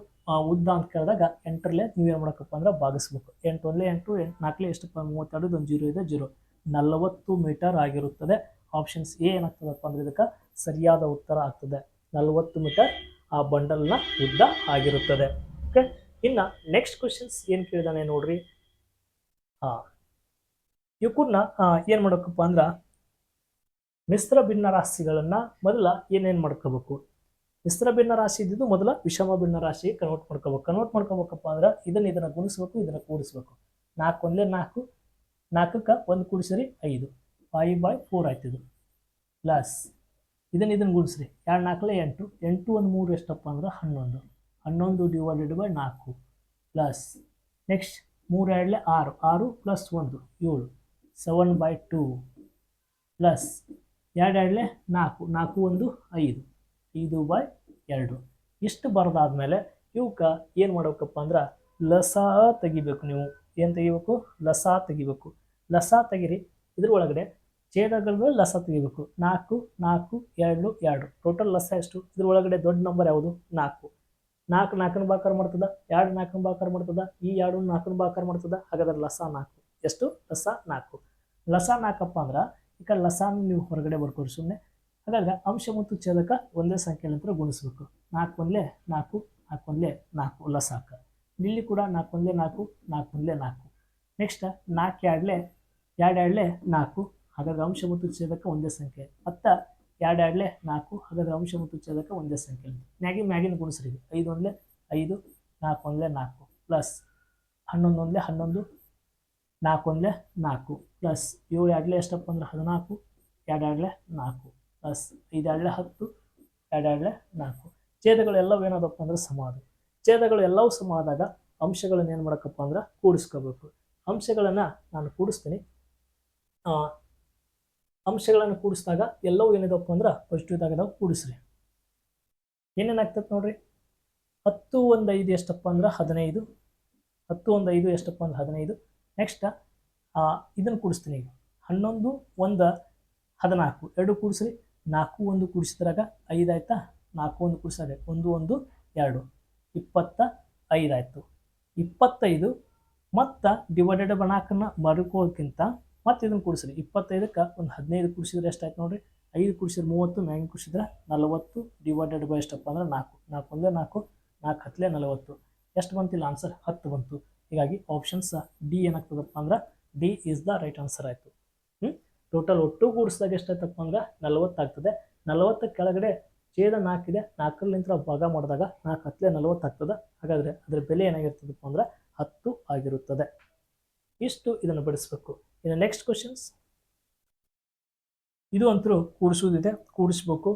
ಉದ್ದ ಅಂತ ಕೇಳಿದಾಗ ಎಂಟರಲ್ಲೇ ಏನು ಮಾಡಬೇಕಪ್ಪ ಅಂದ್ರೆ ಭಾಗಿಸ್ಬೇಕು. ಎಂಟು ಒಂದಲೇ ಎಂಟು ಎಂಟು ನಾಲ್ಕಲೇ ಎಷ್ಟು? ಮೂವತ್ತೆರಡು ಒಂದು ಜೀರೋ ಇದೆ, ಜೀರೋ. ನಲವತ್ತು ಮೀಟರ್ ಆಗಿರುತ್ತದೆ. ಆಪ್ಷನ್ಸ್ ಎ ಏನಾಗ್ತದಪ್ಪ ಅಂದ್ರೆ ಇದಕ್ಕೆ ಸರಿಯಾದ ಉತ್ತರ ಆಗ್ತದೆ. ನಲವತ್ತು ಮೀಟರ್ ಆ ಬಂಡಲ್ನ ಉದ್ದ ಆಗಿರುತ್ತದೆ. ಓಕೆ ಇನ್ನು ನೆಕ್ಸ್ಟ್ ಕ್ವಶನ್ಸ್ ಏನು ಕೇಳಿದಾನೆ ನೋಡ್ರಿ? ಹಾಂ ಇವಕ್ಕನ್ನ ಏನು ಮಾಡಬೇಕಪ್ಪ ಅಂದ್ರೆ ಮಿಶ್ರ ಭಿನ್ನ ರಾಶಿಗಳನ್ನು ಮೊದಲ ಏನೇನು ಮಾಡ್ಕೋಬೇಕು? ಮಿಶ್ರ ಭಿನ್ನ ರಾಶಿ ಇದ್ದಿದ್ದು ಮೊದಲ ವಿಷಮ ಭಿನ್ನ ರಾಶಿಗೆ ಕನ್ವರ್ಟ್ ಮಾಡ್ಕೋಬೇಕು. ಕನ್ವರ್ಟ್ ಮಾಡ್ಕೋಬೇಕಪ್ಪ ಅಂದ್ರೆ ಇದನ್ನು ಇದನ್ನು ಗುಣಿಸ್ಬೇಕು, ಇದನ್ನು ಕೂಡಿಸ್ಬೇಕು. ನಾಲ್ಕು ಒಂದೇ ನಾಲ್ಕು, ನಾಲ್ಕಕ್ಕೆ ಒಂದು ಕೂಡಿಸಿರಿ ಐದು. ಫೈವ್ ಬೈ ಫೋರ್ ಆಯ್ತಿದು. ಪ್ಲಸ್ ಇದನ್ನು ಇದನ್ನು ಗುಣಿಸ್ರಿ. ಎರಡು ನಾಲ್ಕಲೆ ಎಂಟು. ಎಂಟು ಒಂದು ಮೂರು ಎಷ್ಟಪ್ಪ ಅಂದ್ರೆ ಹನ್ನೊಂದು. ಹನ್ನೊಂದು ಡಿವೈಡೆಡ್ ಬೈ ನಾಲ್ಕು. ಪ್ಲಸ್ ನೆಕ್ಸ್ಟ್ ಮೂರು ಎರಡಲೆ ಆರು. ಆರು ಪ್ಲಸ್ ಒಂದು. ಏಳು. ಸೆವೆನ್ ಬೈ ಟೂ ಪ್ಲಸ್ ಎರಡು ಎರಡಲೆ ನಾಲ್ಕು. ನಾಲ್ಕು ಒಂದು ಐದು. ಐದು ಬೈ ಎರಡು. ಇಷ್ಟು ಬರೆದಾದ್ಮೇಲೆ ಇವಕ್ಕೆ ಏನು ಮಾಡ್ಬೇಕಪ್ಪ ಅಂದ್ರೆ ಲಸ ತೆಗಿಬೇಕು ನೀವು. ಏನು ತೆಗಿಬೇಕು? ಲಸ ತೆಗಿಬೇಕು. ಲಸ ತೆಗಿರಿ. ಇದ್ರ ಒಳಗಡೆ ಛೇದಗಳ ಲಸ ತೆಗಿಬೇಕು ನಾಲ್ಕು ನಾಲ್ಕು, ಎರಡು ಎರಡು. ಟೋಟಲ್ ಲಸ ಎಷ್ಟು? ಇದ್ರ ಒಳಗಡೆ ದೊಡ್ಡ ನಂಬರ್ ಯಾವುದು? ನಾಲ್ಕು. ನಾಲ್ಕು ನಾಲ್ಕನ ಬಾಕಾರ ಮಾಡ್ತದ? ಎರಡು ನಾಲ್ಕನ ಬಾಕಾರ ಮಾಡ್ತದ? ಈ ಎರಡು ನಾಲ್ಕನ ಬಾಕಾರ ಮಾಡ್ತದ? ಹಾಗಾದ್ರೆ ಲಸ ನಾಲ್ಕು. ಎಷ್ಟು? ಲಸ ನಾಲ್ಕು. ಲಸ ನಾಲ್ಕಪ್ಪ ಅಂದ್ರೆ ಈ ಕಡೆ ಲಸಾನ ನೀವು ಹೊರಗಡೆ ಬರ್ಕೋರಿ ಸುಮ್ಮನೆ ಹಾಗಾದ್ರೆ ಅಂಶ ಮತ್ತು ಛೇದಕ ಒಂದೇ ಸಂಖ್ಯೆಲಿಂದ ಗುಣಿಸ್ಬೇಕು. ನಾಲ್ಕು ಒಂದಲೇ ನಾಲ್ಕು ನಾಲ್ಕು ಒಂದಲೇ ನಾಲ್ಕು ಲಸಾಕ ಇಲ್ಲಿ ಕೂಡ ನಾಲ್ಕು ಒಂದಲೇ ನಾಲ್ಕು ನಾಲ್ಕು ಒಂದಲೇ ನಾಲ್ಕು. ನೆಕ್ಸ್ಟ್ ನಾಲ್ಕು ಎರಡಲೇ, ಎರಡು ಎರಡಲೇ ನಾಲ್ಕು. ಹಾಗಾದ್ರೆ ಅಂಶ ಮತ್ತು ಛೇದಕ ಒಂದೇ ಸಂಖ್ಯೆ. ಮತ್ತು ಎರಡು ಎರಡಲೆ ನಾಲ್ಕು ಹಾಗಾದ್ರೆ ಅಂಶ ಮತ್ತು ಛೇದಕ ಒಂದೇ ಸಂಖ್ಯೆ ಮ್ಯಾಗಿ, ಮ್ಯಾಗಿನ ಗುಣಿಸ್ರಿ. ಐದು ಒಂದಲೆ ಐದು, ನಾಲ್ಕು ಒಂದ್ಲೆ ನಾಲ್ಕು ಪ್ಲಸ್ ಹನ್ನೊಂದು ಒಂದಲೇ ಹನ್ನೊಂದು, ನಾಲ್ಕು ಒಂದಲೇ ನಾಲ್ಕು ಪ್ಲಸ್ ಏಳು ಎರಡಲೆ ಎಷ್ಟಪ್ಪ ಅಂದ್ರೆ ಹದಿನಾಲ್ಕು, ಎರಡು ಎರಡಲೆ ನಾಲ್ಕು ಪ್ಲಸ್ ಐದು ಎರಡಲೆ ಹತ್ತು, ಎರಡು ಎರಡಲೆ ನಾಲ್ಕು. ಛೇದಗಳು ಎಲ್ಲವೂ ಏನದಪ್ಪ ಅಂದ್ರೆ ಸಮ ಅದು. ಛೇದಗಳು ಎಲ್ಲವೂ ಸಮ ಆದಾಗ ಅಂಶಗಳನ್ನ ಏನು ಮಾಡಕಪ್ಪ ಅಂದ್ರೆ ಕೂಡಿಸ್ಕೋಬೇಕು. ಅಂಶಗಳನ್ನು ನಾನು ಕೂಡಿಸ್ತೀನಿ. ಅಂಶಗಳನ್ನು ಕೂಡಿಸಿದಾಗ ಎಲ್ಲವೂ ಏನಿದಪ್ಪ ಅಂದ್ರೆ ಪಾಸಿಟಿವ್ ನಾವು ಕೂಡಿಸ್ರಿ. ಏನೇನಾಗ್ತದೆ ನೋಡ್ರಿ? ಹತ್ತು ಒಂದು ಐದು ಎಷ್ಟಪ್ಪ ಅಂದ್ರೆ ಹದಿನೈದು. ಹತ್ತು ಒಂದು ಐದು ಎಷ್ಟಪ್ಪ ಅಂದ್ರೆ ಹದಿನೈದು. ನೆಕ್ಸ್ಟ್ ಇದನ್ನು ಕೂಡಿಸ್ತೀನಿ ಈಗ. ಹನ್ನೊಂದು, ಒಂದು, ಹದಿನಾಲ್ಕು. ಎರಡು ಕೂಡಿಸ್ರಿ. ನಾಲ್ಕು ಒಂದು ಕೂಡಿಸಿದ್ರಾಗ ಐದು ಆಯ್ತಾ? ನಾಲ್ಕು ಒಂದು ಕೂಡಿಸಿದ್ರೆ ಒಂದು ಒಂದು, ಎರಡು. ಇಪ್ಪತ್ತ ಐದಾಯಿತು ಇಪ್ಪತ್ತೈದು ಮತ್ತು ಡಿವೈಡೆಡ್ ಬೈ ನಾಲ್ಕನ್ನು ಮರುಕೋಕ್ಕಿಂತ ಮತ್ತೆ ಇದನ್ನು ಕೂಡಿಸ್ರಿ. ಇಪ್ಪತ್ತೈದಕ್ಕೆ ಒಂದು ಹದಿನೈದು ಕೂಡಿಸಿದ್ರೆ ಎಷ್ಟಾಯ್ತು ನೋಡ್ರಿ? ಐದು ಕೂಡಿಸಿದ್ರೆ ಮೂವತ್ತು, ಮ್ಯಾಗಿನ ಕೂಡಿಸಿದ್ರೆ ನಲವತ್ತು ಡಿವೈಡೆಡ್ ಬೈ ಎಷ್ಟಪ್ಪ ಅಂದ್ರೆ ನಾಲ್ಕು. ನಾಲ್ಕು ಒಂದೇ ನಾಲ್ಕು ನಾಲ್ಕು ಹತ್ತಲೇ ನಲವತ್ತು. ಎಷ್ಟು ಬಂತಿಲ್ಲ? ಆನ್ಸರ್ ಹತ್ತು ಬಂತು. ಹೀಗಾಗಿ ಆಪ್ಷನ್ಸ್ ಡಿ ಏನಾಗ್ತದಪ್ಪ ಅಂದ್ರೆ D is the right answer ಆಯಿತು. ಹ್ಞೂ ಟೋಟಲ್ ಒಟ್ಟು ಕೂಡಿಸಿದಾಗ ಎಷ್ಟಾಯ್ತಪ್ಪ ಅಂದ್ರೆ ನಲವತ್ತಾಗ್ತದೆ ನಲವತ್ತ ಕೆಳಗಡೆ ಛೇದ ನಾಲ್ಕಿದೆ ನಾಲ್ಕರಲ್ಲಿಂದ ಭಾಗ ಮಾಡಿದಾಗ ನಾಲ್ಕು ಹತ್ತಲೇ ನಲವತ್ತು ಆಗ್ತದೆ. ಹಾಗಾದರೆ ಅದರ ಬೆಲೆ ಏನಾಗಿರ್ತದಪ್ಪ ಅಂದ್ರೆ ಹತ್ತು ಆಗಿರುತ್ತದೆ. ಇಷ್ಟು ಇದನ್ನು ಬಿಡಿಸ್ಬೇಕು. ಇನ್ನು ನೆಕ್ಸ್ಟ್ ಕ್ವಶನ್ಸ್ ಇದು ಅಂತರೂ ಕೂಡಿಸೋದಿದೆ ಕೂಡಿಸ್ಬೇಕು.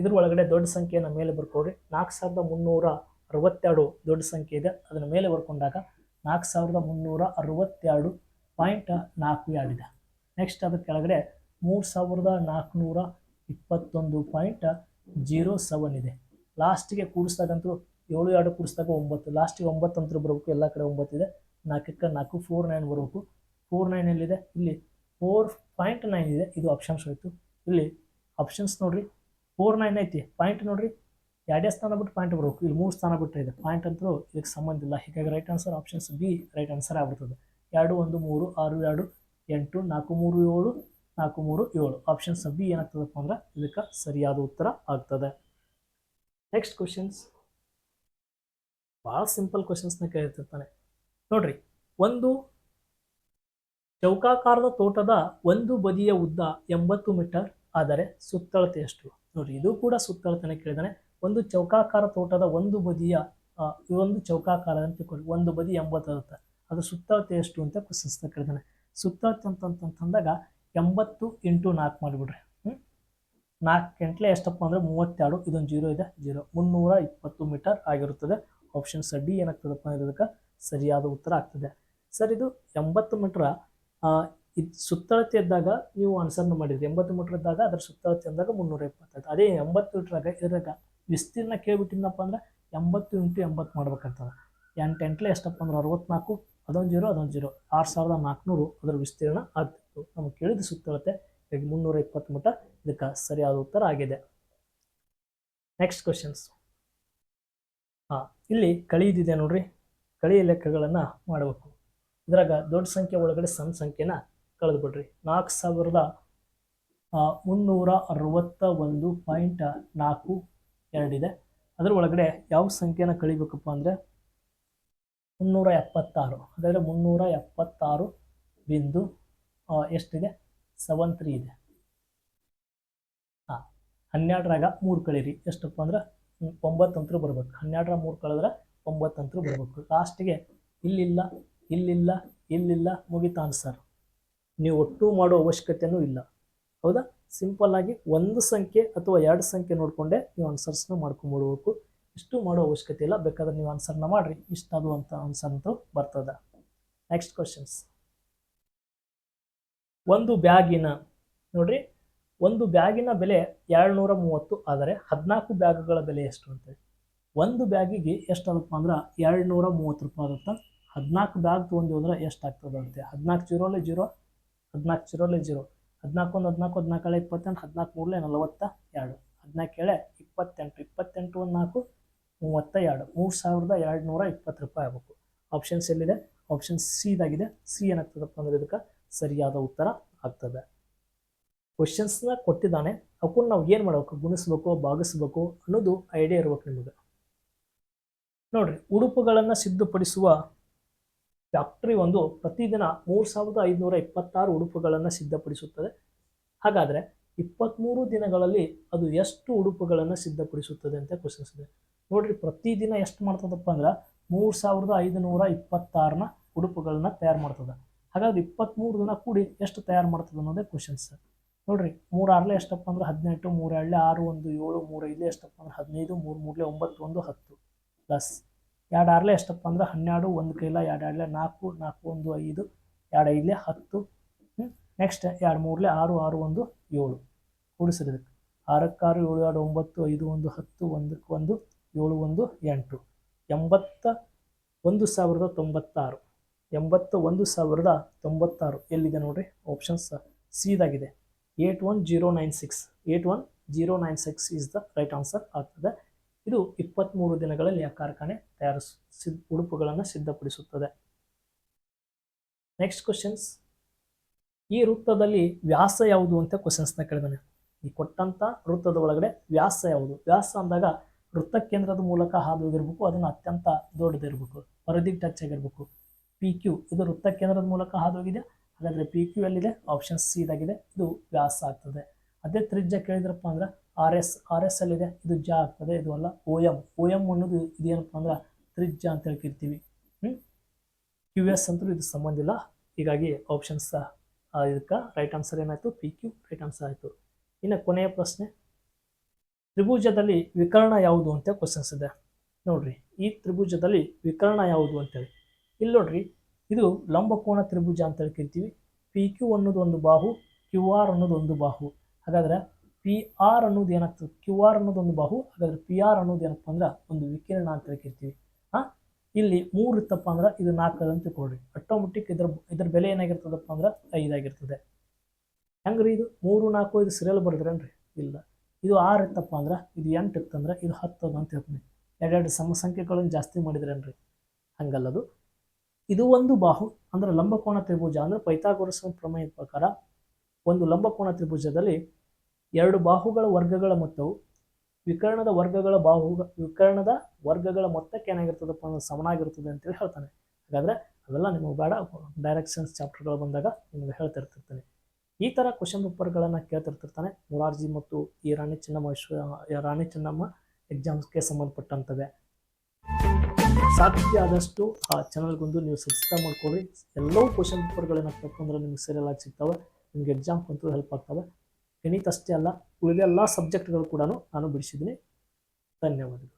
ಇದ್ರ ಒಳಗಡೆ ದೊಡ್ಡ ಸಂಖ್ಯೆಯನ್ನು ಮೇಲೆ ಬರ್ಕೊಡ್ರಿ. ನಾಲ್ಕು ಸಾವಿರದ ಮುನ್ನೂರ ಅರವತ್ತೆರಡು ದೊಡ್ಡ ಸಂಖ್ಯೆ ಇದೆ. ಅದನ್ನ ಮೇಲೆ ಬರ್ಕೊಂಡಾಗ ನಾಲ್ಕು ಸಾವಿರದ ಮುನ್ನೂರ ಅರವತ್ತೆರಡು ಪಾಯಿಂಟ್ ನಾಲ್ಕು ಎರಡಿದೆ ನೆಕ್ಸ್ಟ್ ಅದ್ರ ಕೆಳಗಡೆ ಮೂರು ಸಾವಿರದ ನಾಲ್ಕುನೂರ ಇಪ್ಪತ್ತೊಂದು ಪಾಯಿಂಟ್ ಜೀರೋ ಸೆವೆನ್ ಇದೆ. ಲಾಸ್ಟಿಗೆ ಕೂಡಿಸ್ದಾಗಂತೂ ಏಳು ಎರಡು ಕೂಡಿಸ್ದಾಗ ಒಂಬತ್ತು. ಲಾಸ್ಟಿಗೆ ಒಂಬತ್ತು ಅಂತ ಬರಬೇಕು. ಎಲ್ಲ ಕಡೆ ಒಂಬತ್ತಿದೆ ನಾಲ್ಕಕ್ಕೆ ನಾಲ್ಕು ಫೋರ್ ನೈನ್ ಬರಬೇಕು. ಫೋರ್ ನೈನ್ ಎಲ್ಲಿದೆ ಇಲ್ಲಿ ಫೋರ್ ಪಾಯಿಂಟ್ ನೈನ್ ಇದೆ. ಇದು ಆಪ್ಷನ್ಸ್ ಹೋಯಿತು. ಇಲ್ಲಿ ಆಪ್ಷನ್ಸ್ ನೋಡ್ರಿ. ಫೋರ್ ನೈನ್ ಐತಿ. ಪಾಯಿಂಟ್ ನೋಡ್ರಿ. ಎರಡೇ ಸ್ಥಾನ ಬಿಟ್ಟು ಪಾಯಿಂಟ್ ಬರಬೇಕು. ಇಲ್ಲಿ ಮೂರು ಸ್ಥಾನ ಬಿಟ್ಟರೆ ಇದೆ. ಪಾಯಿಂಟ್ ಅಂತೂ ಇದಕ್ಕೆ ಸಂಬಂಧ ಇಲ್ಲ. ಹೀಗಾಗಿ right answer options B right answer ಆಗ್ಬಿಡ್ತದೆ. ಎರಡು, ಒಂದು, ಮೂರು, ಆರು, ಎರಡು, ಎಂಟು, ನಾಲ್ಕು, ಮೂರು, ಏಳು, ನಾಲ್ಕು, ಮೂರು, ಏಳು. ಆಪ್ಷನ್ಸ್ ಬಿ ಏನಾಗ್ತದಪ್ಪ ಅಂದ್ರೆ ಇದಕ್ಕೆ ಸರಿಯಾದ ಉತ್ತರ ಆಗ್ತದೆ. ನೆಕ್ಸ್ಟ್ ಕ್ವಶನ್ಸ್ ಭಾಳ ಸಿಂಪಲ್ ಕ್ವಶನ್ಸ್ನ ಕೇಳಿರ್ತಿರ್ತಾನೆ. ನೋಡ್ರಿ. ಒಂದು ಚೌಕಾಕಾರದ ತೋಟದ ಒಂದು ಬದಿಯ ಉದ್ದ ಎಂಬತ್ತು ಮೀಟರ್, ಆದರೆ ಸುತ್ತಳತೆ ಎಷ್ಟು ನೋಡಿ, ಇದು ಕೂಡ ಸುತ್ತಳತೆನ ಕೇಳಿದಾನೆ. ಒಂದು ಚೌಕಾಕಾರ ತೋಟದ ಒಂದು ಬದಿಯ ಈ ಒಂದು ಚೌಕಾಕಾರ ಅಂತ ತಿಳ್ಕೊಳ್ಳಿ ಒಂದು ಬದಿ ಎಂಬತ್ತು ಇರುತ್ತೆ ಅದು ಸುತ್ತಳತೆ ಎಷ್ಟು ಅಂತ ಕ್ವಶನ್ಸ್ನ ಕೇಳಿದಾನೆ. ಸುತ್ತಳತೆ ಅಂತಂತಂದಾಗ ಎಂಬತ್ತು ಇಂಟು ನಾಲ್ಕು ಮಾಡಿಬಿಡ್ರಿ. ಹ್ಞೂ ನಾಲ್ಕು ಗಂಟ್ಲೆ ಎಷ್ಟಪ್ಪ ಅಂದರೆ ಮೂವತ್ತೆರಡು, ಇದೊಂದು ಜೀರೋ ಇದೆ. ಜೀರೋ. ಮುನ್ನೂರ ಇಪ್ಪತ್ತು ಮೀಟರ್ ಆಗಿರುತ್ತದೆ. ಆಪ್ಷನ್ಸ್ ಡಿ ಏನಾಗ್ತದಪ್ಪ ಅಂದ್ರೆ ಇದಕ್ಕೆ ಸರಿಯಾದ ಉತ್ತರ ಆಗ್ತದೆ. ಸರ್, ಇದು ಎಂಬತ್ತು ಮೀಟ್ರ ಇದು ಸುತ್ತಳತೆ ಇದ್ದಾಗ ನೀವು ಆನ್ಸರ್ನ ಮಾಡಿದ್ರಿ. ಎಂಬತ್ತು ಮೀಟ್ರ್ ಇದ್ದಾಗ ಅದ್ರ ಸುತ್ತಳತೆ ಅಂದಾಗ ಮುನ್ನೂರ ಇಪ್ಪತ್ತೈದು ಅದೇ ಎಂಬತ್ತು ಮೀಟ್ರಾಗ ಇದ್ರಾಗ ವಿಸ್ತೀರ್ಣ ಕೇಳ್ಬಿಟ್ಟಿದ್ದಪ್ಪ ಅಂದ್ರೆ ಎಂಬತ್ತು ಇಂಟು ಎಂಬತ್ತು ಮಾಡ್ಬೇಕಾಗ್ತದೆ. ಎಂಟು ಎಂಟ್ಲೆ ಎಷ್ಟಪ್ಪ ಅಂದ್ರೆ ಅರವತ್ನಾಲ್ಕು, ಅದೊಂದು ಜೀರೋ ಅದೊಂದು ಜೀರೋ ಆರು ಸಾವಿರದ ನಾಲ್ಕುನೂರು ಅದರ ವಿಸ್ತೀರ್ಣ ಆಗ್ತಿತ್ತು. ನಮ್ಗೆ ಕೇಳಿದ ಸುತ್ತಳತೆ ಈಗ ಮುನ್ನೂರ ಇಪ್ಪತ್ತು ಮೀಟರ್ ಇದಕ್ಕೆ ಸರಿಯಾದ ಉತ್ತರ ಆಗಿದೆ. ನೆಕ್ಸ್ಟ್ ಕ್ವಶನ್ಸ್ ಹಾಂ, ಇಲ್ಲಿ ಕಳಿದಿದೆ ನೋಡ್ರಿ. ಕಳಿ ಲೆಕ್ಕಗಳನ್ನು ಮಾಡಬೇಕು. ಇದ್ರಾಗ ದೊಡ್ಡ ಸಂಖ್ಯೆ ಒಳಗಡೆ ಸಣ್ಣ ಸಂಖ್ಯೆನ ಕಳೆದುಬಿಡ್ರಿ ನಾಲ್ಕು ಸಾವಿರದ ಮುನ್ನೂರ ಅರವತ್ತ ಒಂದು ಪಾಯಿಂಟ್ ನಾಲ್ಕು ಎರಡಿದೆ ಅದರ ಒಳಗಡೆ ಯಾವ ಸಂಖ್ಯೆನ ಕಳಿಬೇಕಪ್ಪ ಅಂದರೆ ಮುನ್ನೂರ ಎಪ್ಪತ್ತಾರು. ಹಾಗಾದರೆ ಮುನ್ನೂರ ಎಪ್ಪತ್ತಾರು ಬಿಂದು ಎಷ್ಟಿದೆ? ಸೆವೆನ್ ತ್ರೀ ಇದೆ. ಹಾಂ ಹನ್ನೆರಡರಾಗ ಮೂರು ಕಳೀರಿ. ಎಷ್ಟಪ್ಪ ಅಂದ್ರೆ ಒಂಬತ್ತಂತರೂ ಬರ್ಬೇಕು. ಹನ್ನೆರಡರ ಮೂರು ಕಳೆದ್ರೆ ಒಂಬತ್ತಂತರೂ ಬರ್ಬೇಕು. ಲಾಸ್ಟಿಗೆ ಇಲ್ಲಿಲ್ಲ ಇಲ್ಲಿಲ್ಲ ಇಲ್ಲಿಲ್ಲ ಮುಗಿತ ಆನ್ಸರ್ ನೀವು ಒಟ್ಟು ಮಾಡೋ ಅವಶ್ಯಕತೆಯೂ ಇಲ್ಲ. ಹೌದಾ? ಸಿಂಪಲ್ ಆಗಿ ಒಂದು ಸಂಖ್ಯೆ ಅಥವಾ ಎರಡು ಸಂಖ್ಯೆ ನೋಡಿಕೊಂಡೆ ನೀವು ಆನ್ಸರ್ಸ್ನ ಮಾಡ್ಕೊಂಡ್ಬಿಡ್ಬೇಕು ಇಷ್ಟು ಮಾಡೋ ಅವಶ್ಯಕತೆ ಇಲ್ಲ. ಬೇಕಾದ್ರೆ ನೀವು ಆನ್ಸರ್ನ ಮಾಡಿರಿ. ಇಷ್ಟ ಅದು ಅಂತ ಆನ್ಸರ್ ಅಂತೂ ಬರ್ತದೆ. ನೆಕ್ಸ್ಟ್ ಕ್ವಶನ್ಸ್ ಒಂದು ಬ್ಯಾಗಿನ, ನೋಡ್ರಿ, ಒಂದು ಬ್ಯಾಗಿನ ಬೆಲೆ ಏಳ್ನೂರ ಮೂವತ್ತು, ಆದರೆ ಹದಿನಾಲ್ಕು ಬ್ಯಾಗ್ಗಳ ಬೆಲೆ ಎಷ್ಟು ಅಂತ ಒಂದು ಬ್ಯಾಗಿಗೆ ಎಷ್ಟಾಗಪ್ಪ ಅಂದ್ರೆ ಏಳ್ನೂರ ಮೂವತ್ತು ರೂಪಾಯಿ ಆಗುತ್ತೆ ಹದಿನಾಲ್ಕು ಬ್ಯಾಗ್ ತೊಗೊಂಡಿವಿ ಅಂದ್ರೆ ಎಷ್ಟು ಆಗ್ತದೆ ಅಂತೆ? ಹದಿನಾಲ್ಕು ಜೀರೋಲೆ ಜೀರೋ, ಹದಿನಾಲ್ಕು ಜೀರೋಲೆ ಜೀರೋ. ಹದಿನಾಲ್ಕು ಒಂದು ಹದಿನಾಲ್ಕು ಹದಿನಾಲ್ಕಳೆ ಇಪ್ಪತ್ತೆಂಟು, ಹದಿನಾಲ್ಕು ಮೂರಲೆ ನಲವತ್ತ ಎರಡು. ಹದಿನಾಲ್ಕು ಏಳೆ, ಇಪ್ಪತ್ತೆಂಟು ಇಪ್ಪತ್ತೆಂಟು ಒಂದು ನಾಲ್ಕು, ಮೂವತ್ತ ಎರಡು. ಮೂರು ಸಾವಿರದ ಎರಡು ನೂರ ಇಪ್ಪತ್ತು ರೂಪಾಯಿ ಆಗಬೇಕು. ಆಪ್ಷನ್ಸ್ ಎಲ್ಲಿದೆ? ಆಪ್ಷನ್ ಸಿ ಇದಾಗಿದೆ. ಸಿ ಏನಾಗ್ತದಪ್ಪ ಅಂದ್ರೆ ಇದಕ್ಕೆ ಸರಿಯಾದ ಉತ್ತರ ಆಗ್ತದೆ. ಕ್ವಶನ್ಸ್ನ ಕೊಟ್ಟಿದ್ದಾನೆ. ಅವಕ್ಕೂ ನಾವು ಏನು ಮಾಡಬೇಕು? ಗುಣಿಸ್ಬೇಕು, ಭಾಗಿಸ್ಬೇಕು ಅನ್ನೋದು ಐಡಿಯಾ ಇರ್ಬೇಕು ನಿಮಗೆ. ನೋಡ್ರಿ, ಉಡುಪುಗಳನ್ನು ಸಿದ್ಧಪಡಿಸುವ ಫ್ಯಾಕ್ಟ್ರಿ ಒಂದು ಪ್ರತಿದಿನ ಮೂರು ಸಾವಿರದ ಐದುನೂರ ಇಪ್ಪತ್ತಾರು ಉಡುಪುಗಳನ್ನು ಸಿದ್ಧಪಡಿಸುತ್ತದೆ. ಹಾಗಾದರೆ ಇಪ್ಪತ್ತ್ಮೂರು ದಿನಗಳಲ್ಲಿ ಅದು ಎಷ್ಟು ಉಡುಪುಗಳನ್ನು ಸಿದ್ಧಪಡಿಸುತ್ತದೆ ಅಂತ ಕ್ವಶನ್ಸ್ ಇದೆ ನೋಡಿರಿ, ಪ್ರತಿದಿನ ಎಷ್ಟು ಮಾಡ್ತದಪ್ಪ ಅಂದ್ರೆ ಮೂರು ಸಾವಿರದ ಐದುನೂರ ಇಪ್ಪತ್ತಾರನ ಉಡುಪುಗಳನ್ನ ತಯಾರು ಮಾಡ್ತದೆ. ಹಾಗಾದ್ರೆ ಇಪ್ಪತ್ತ್ಮೂರು ದಿನ ಕೂಡಿ ಎಷ್ಟು ತಯಾರು ಮಾಡ್ತದೆ ಅನ್ನೋದೇ ಕ್ವಶನ್ಸ್ ನೋಡಿರಿ ಮೂರು ಆರ್ಲೆ ಎಷ್ಟಪ್ಪ ಅಂದ್ರೆ ಹದಿನೆಂಟು ಮೂರು ಎರಡಲೆ ಆರು ಒಂದು ಏಳು ಮೂರು ಐದಲೆ ಎಷ್ಟಪ್ಪ ಅಂದ್ರೆ ಹದಿನೈದು, ಮೂರು ಮೂರಲೆ ಒಂಬತ್ತು ಒಂದು ಹತ್ತು. ಪ್ಲಸ್ ಎರಡು ಆರ್ಲೆ ಎಷ್ಟಪ್ಪ ಅಂದ್ರೆ ಹನ್ನೆರಡು, ಒಂದು ಕೈಲ ಎರಡು ಆಡಲೆ ನಾಲ್ಕು ನಾಲ್ಕು, ಒಂದು, ಐದು, ಎರಡು ಐದಲೆ ಹತ್ತು ನೆಕ್ಸ್ಟ್ ಎರಡು ಮೂರಲೆ ಆರು ಆರು, ಒಂದು, ಏಳು. ಕೂಡಿಸಿರೋದಕ್ಕೆ ಆರಕ್ಕಾರು ಆರು ಏಳು ಎರಡು ಒಂಬತ್ತು, ಐದು, ಒಂದು, ಹತ್ತು, ಒಂದಕ್ಕೆ ಒಂದು, ಏಳು, ಒಂದು, ಎಂಟು. ಎಂಬತ್ತ ಒಂದು ಸಾವಿರದ ತೊಂಬತ್ತಾರು. ಎಂಬತ್ತ ಒಂದು ಸಾವಿರದ ತೊಂಬತ್ತಾರು. ಎಲ್ಲಿದೆ ನೋಡ್ರಿ? Options ಸಿದಾಗಿದೆ. Eight one zero nine six eight one zero nine six is the right answer ಆಗ್ತದೆ. ಇದು ಇಪ್ಪತ್ತ್ಮೂರು ದಿನಗಳಲ್ಲಿ ಆ ಕಾರ್ಖಾನೆ ತಯಾರಿಸಿ ಉಡುಪುಗಳನ್ನು ಸಿದ್ಧಪಡಿಸುತ್ತದೆ. ನೆಕ್ಸ್ಟ್ ಕ್ವಶನ್ಸ್ ಈ ವೃತ್ತದಲ್ಲಿ ವ್ಯಾಸ ಯಾವುದು ಅಂತ ಕ್ವಶನ್ಸ್ನ ಕೇಳಿದಾನೆ. ಈ ಕೊಟ್ಟಂಥ ವೃತ್ತದ ಒಳಗಡೆ ವ್ಯಾಸ ಯಾವುದು? ವ್ಯಾಸ ಅಂದಾಗ ವೃತ್ತ ಕೇಂದ್ರದ ಮೂಲಕ ಹಾದು ಹೋಗಿರ್ಬೇಕು ಅದನ್ನು ಅತ್ಯಂತ ದೊಡ್ಡದಿರಬೇಕು ಹೊರದಿಗೆ ಟಚ್ ಆಗಿರ್ಬೇಕು. ಪಿ ಕ್ಯೂ ಇದು ವೃತ್ತ ಕೇಂದ್ರದ ಮೂಲಕ ಹಾದು ಹೋಗಿದೆ ಹಾಗಾದರೆ ಪಿ ಕ್ಯೂ ಎಲ್ಲಿದೆ ಆಪ್ಷನ್ ಸಿ ಇದಾಗಿದೆ, ಇದು ವ್ಯಾಸ ಆಗ್ತದೆ. ಅದೇ ತ್ರಿಜ್ಯ ಕೇಳಿದ್ರಪ್ಪ ಅಂದ್ರೆ ಆರ್ ಎಸ್ ಆರ್ ಎಸ್ ಅಲ್ಲಿದೆ. ಇದು ಜ ಆಗ್ತದೆ, ಇದು ಅಲ್ಲ ಓ ಎಂ ಓ ಎಂ ಅನ್ನೋದು ಇದೇನಪ್ಪ ಅಂದ್ರೆ ತ್ರಿಜ್ಯ ಅಂತ ಹೇಳ್ತಿರ್ತೀವಿ. ಕ್ಯೂ ಎಸ್ ಅಂತೂ ಇದು ಸಂಬಂಧ ಇಲ್ಲ. ಹೀಗಾಗಿ ಆಪ್ಷನ್ಸ್ ಇದಕ್ಕೆ ರೈಟ್ ಆನ್ಸರ್ ಏನಾಯಿತು? ಪಿ ಕ್ಯೂ ರೈಟ್ ಆನ್ಸರ್ ಆಯಿತು. ಇನ್ನು ಕೊನೆಯ ಪ್ರಶ್ನೆ. ತ್ರಿಭುಜದಲ್ಲಿ ವಿಕರ್ಣ ಯಾವುದು ಅಂತ ಕ್ವಶನ್ಸ್ ಇದೆ. ನೋಡ್ರಿ, ಈ ತ್ರಿಭುಜದಲ್ಲಿ ವಿಕರ್ಣ ಯಾವುದು ಅಂತೇಳಿ ಇಲ್ಲಿ ನೋಡ್ರಿ, ಇದು ಲಂಬಕೋನ ತ್ರಿಭುಜ ಅಂತ ಹೇಳ್ತಿರ್ತೀವಿ. ಪಿ ಕ್ಯೂ ಅನ್ನೋದು ಒಂದು ಬಾಹು ಕ್ಯೂ ಆರ್ ಅನ್ನೋದು ಒಂದು ಬಾಹು. ಹಾಗಾದ್ರೆ ಪಿ ಆರ್ ಅನ್ನೋದು ಏನಾಗ್ತದೆ? ಕ್ಯೂ ಆರ್ ಅನ್ನೋದು ಒಂದು ಬಾಹು, ಹಾಗಾದ್ರೆ ಪಿ ಆರ್ ಅನ್ನೋದು ಏನಪ್ಪ ಅಂದ್ರೆ ಒಂದು ವಿಕಿರಣ ಅಂತ ಹೇಳ್ತಿರ್ತೀವಿ ಹಾಂ? ಇಲ್ಲಿ ಮೂರು ಇತ್ತಪ್ಪ ಅಂದ್ರೆ ಇದು ನಾಲ್ಕು ಅಂತ ಕೊಡ್ರಿ. ಆಟೋಮೆಟಿಕ್ ಇದ್ರ ಇದ್ರ ಬೆಲೆ ಏನಾಗಿರ್ತದಪ್ಪ ಅಂದ್ರೆ ಐದಾಗಿರ್ತದೆ. ಹೆಂಗ್ರಿ ಇದು? ಮೂರು, ನಾಲ್ಕು ಇದು ಸಿರಿಯಲ್ ಬರೆದ್ರೇನ್ರಿ? ಇಲ್ಲ. ಇದು ಆರು ಇತ್ತಪ್ಪ ಅಂದ್ರೆ ಇದು ಎಂಟು ಇತ್ತಂದ್ರೆ ಇದು ಹತ್ತು ಅಂತ ಹೇಳ್ತೀನಿ. ಎರಡೆರಡು ಸಮ ಸಂಖ್ಯೆಗಳನ್ನು ಜಾಸ್ತಿ ಮಾಡಿದ್ರೇನ್ರಿ? ಹಂಗಲ್ಲದು. ಇದು ಒಂದು ಬಾಹು, ಅಂದ್ರೆ ಲಂಬಕೋಣ ತ್ರಿಭುಜ ಅಂದ್ರೆ ಪೈಥಾಗೋರಸ್ ಪ್ರಮೇಯದ ಪ್ರಕಾರ ಒಂದು ಲಂಬಕೋಣ ತ್ರಿಭುಜದಲ್ಲಿ ಎರಡು ಬಾಹುಗಳ ವರ್ಗಗಳ ಮೊತ್ತವು ವಿಕರ್ಣದ ವರ್ಗಗಳ ಬಾಹು, ವಿಕರ್ಣದ ವರ್ಗಗಳ ಮೊತ್ತಕ್ಕೆ ಏನಾಗಿರ್ತದಪ್ಪ ಅಂದ್ರೆ ಸಮನಾಗಿರ್ತದೆ ಅಂತೇಳಿ ಹೇಳ್ತಾನೆ. ಹಾಗಾದ್ರೆ ಅವೆಲ್ಲ ನಿಮಗೆ ಬೇಡ ಡೈರೆಕ್ಷನ್ಸ್ ಚಾಪ್ಟರ್ಗಳು ಬಂದಾಗ ನಿಮಗೆ ಹೇಳ್ತಿರ್ತಿರ್ತಾನೆ ಈ ಥರ ಕ್ವಶನ್ ಪೇಪರ್ಗಳನ್ನು ಕೇಳ್ತಿರ್ತಿರ್ತಾನೆ ಮುರಾರ್ಜಿ ಮತ್ತು ಈ ರಾಣಿ ಚೆನ್ನಮ್ಮ ವಿಶ್ವ ರಾಣಿ ಚೆನ್ನಮ್ಮ ಎಕ್ಸಾಮ್ಸ್ಗೆ ಸಂಬಂಧಪಟ್ಟಂತವೆ. ಸಾಧ್ಯ ಆದಷ್ಟು ಆ ಚಾನಲ್ಗೊಂದು ನೀವು ಸಬ್ಸ್ಕ್ರೈಬ್ ಮಾಡ್ಕೊಳ್ಳಿ. ಎಲ್ಲವೂ ಕ್ವಶನ್ ಪೇಪರ್ ಅಂದ್ರೆ ನಿಮ್ಗೆ ಸರಿಯಲ್ಲಾಗಿ ಸಿಗ್ತವೆ. ನಿಮ್ಗೆ ಎಕ್ಸಾಮ್ ಅಂತೂ ಹೆಲ್ಪ್ ಆಗ್ತವೆ. ಗಣಿತ ಅಷ್ಟೇ ಅಲ್ಲ ಉಳಿದ ಎಲ್ಲ ಸಬ್ಜೆಕ್ಟ್ಗಳು ಕೂಡ ನಾನು ಬಿಡಿಸಿದ್ದೀನಿ. ಧನ್ಯವಾದಗಳು.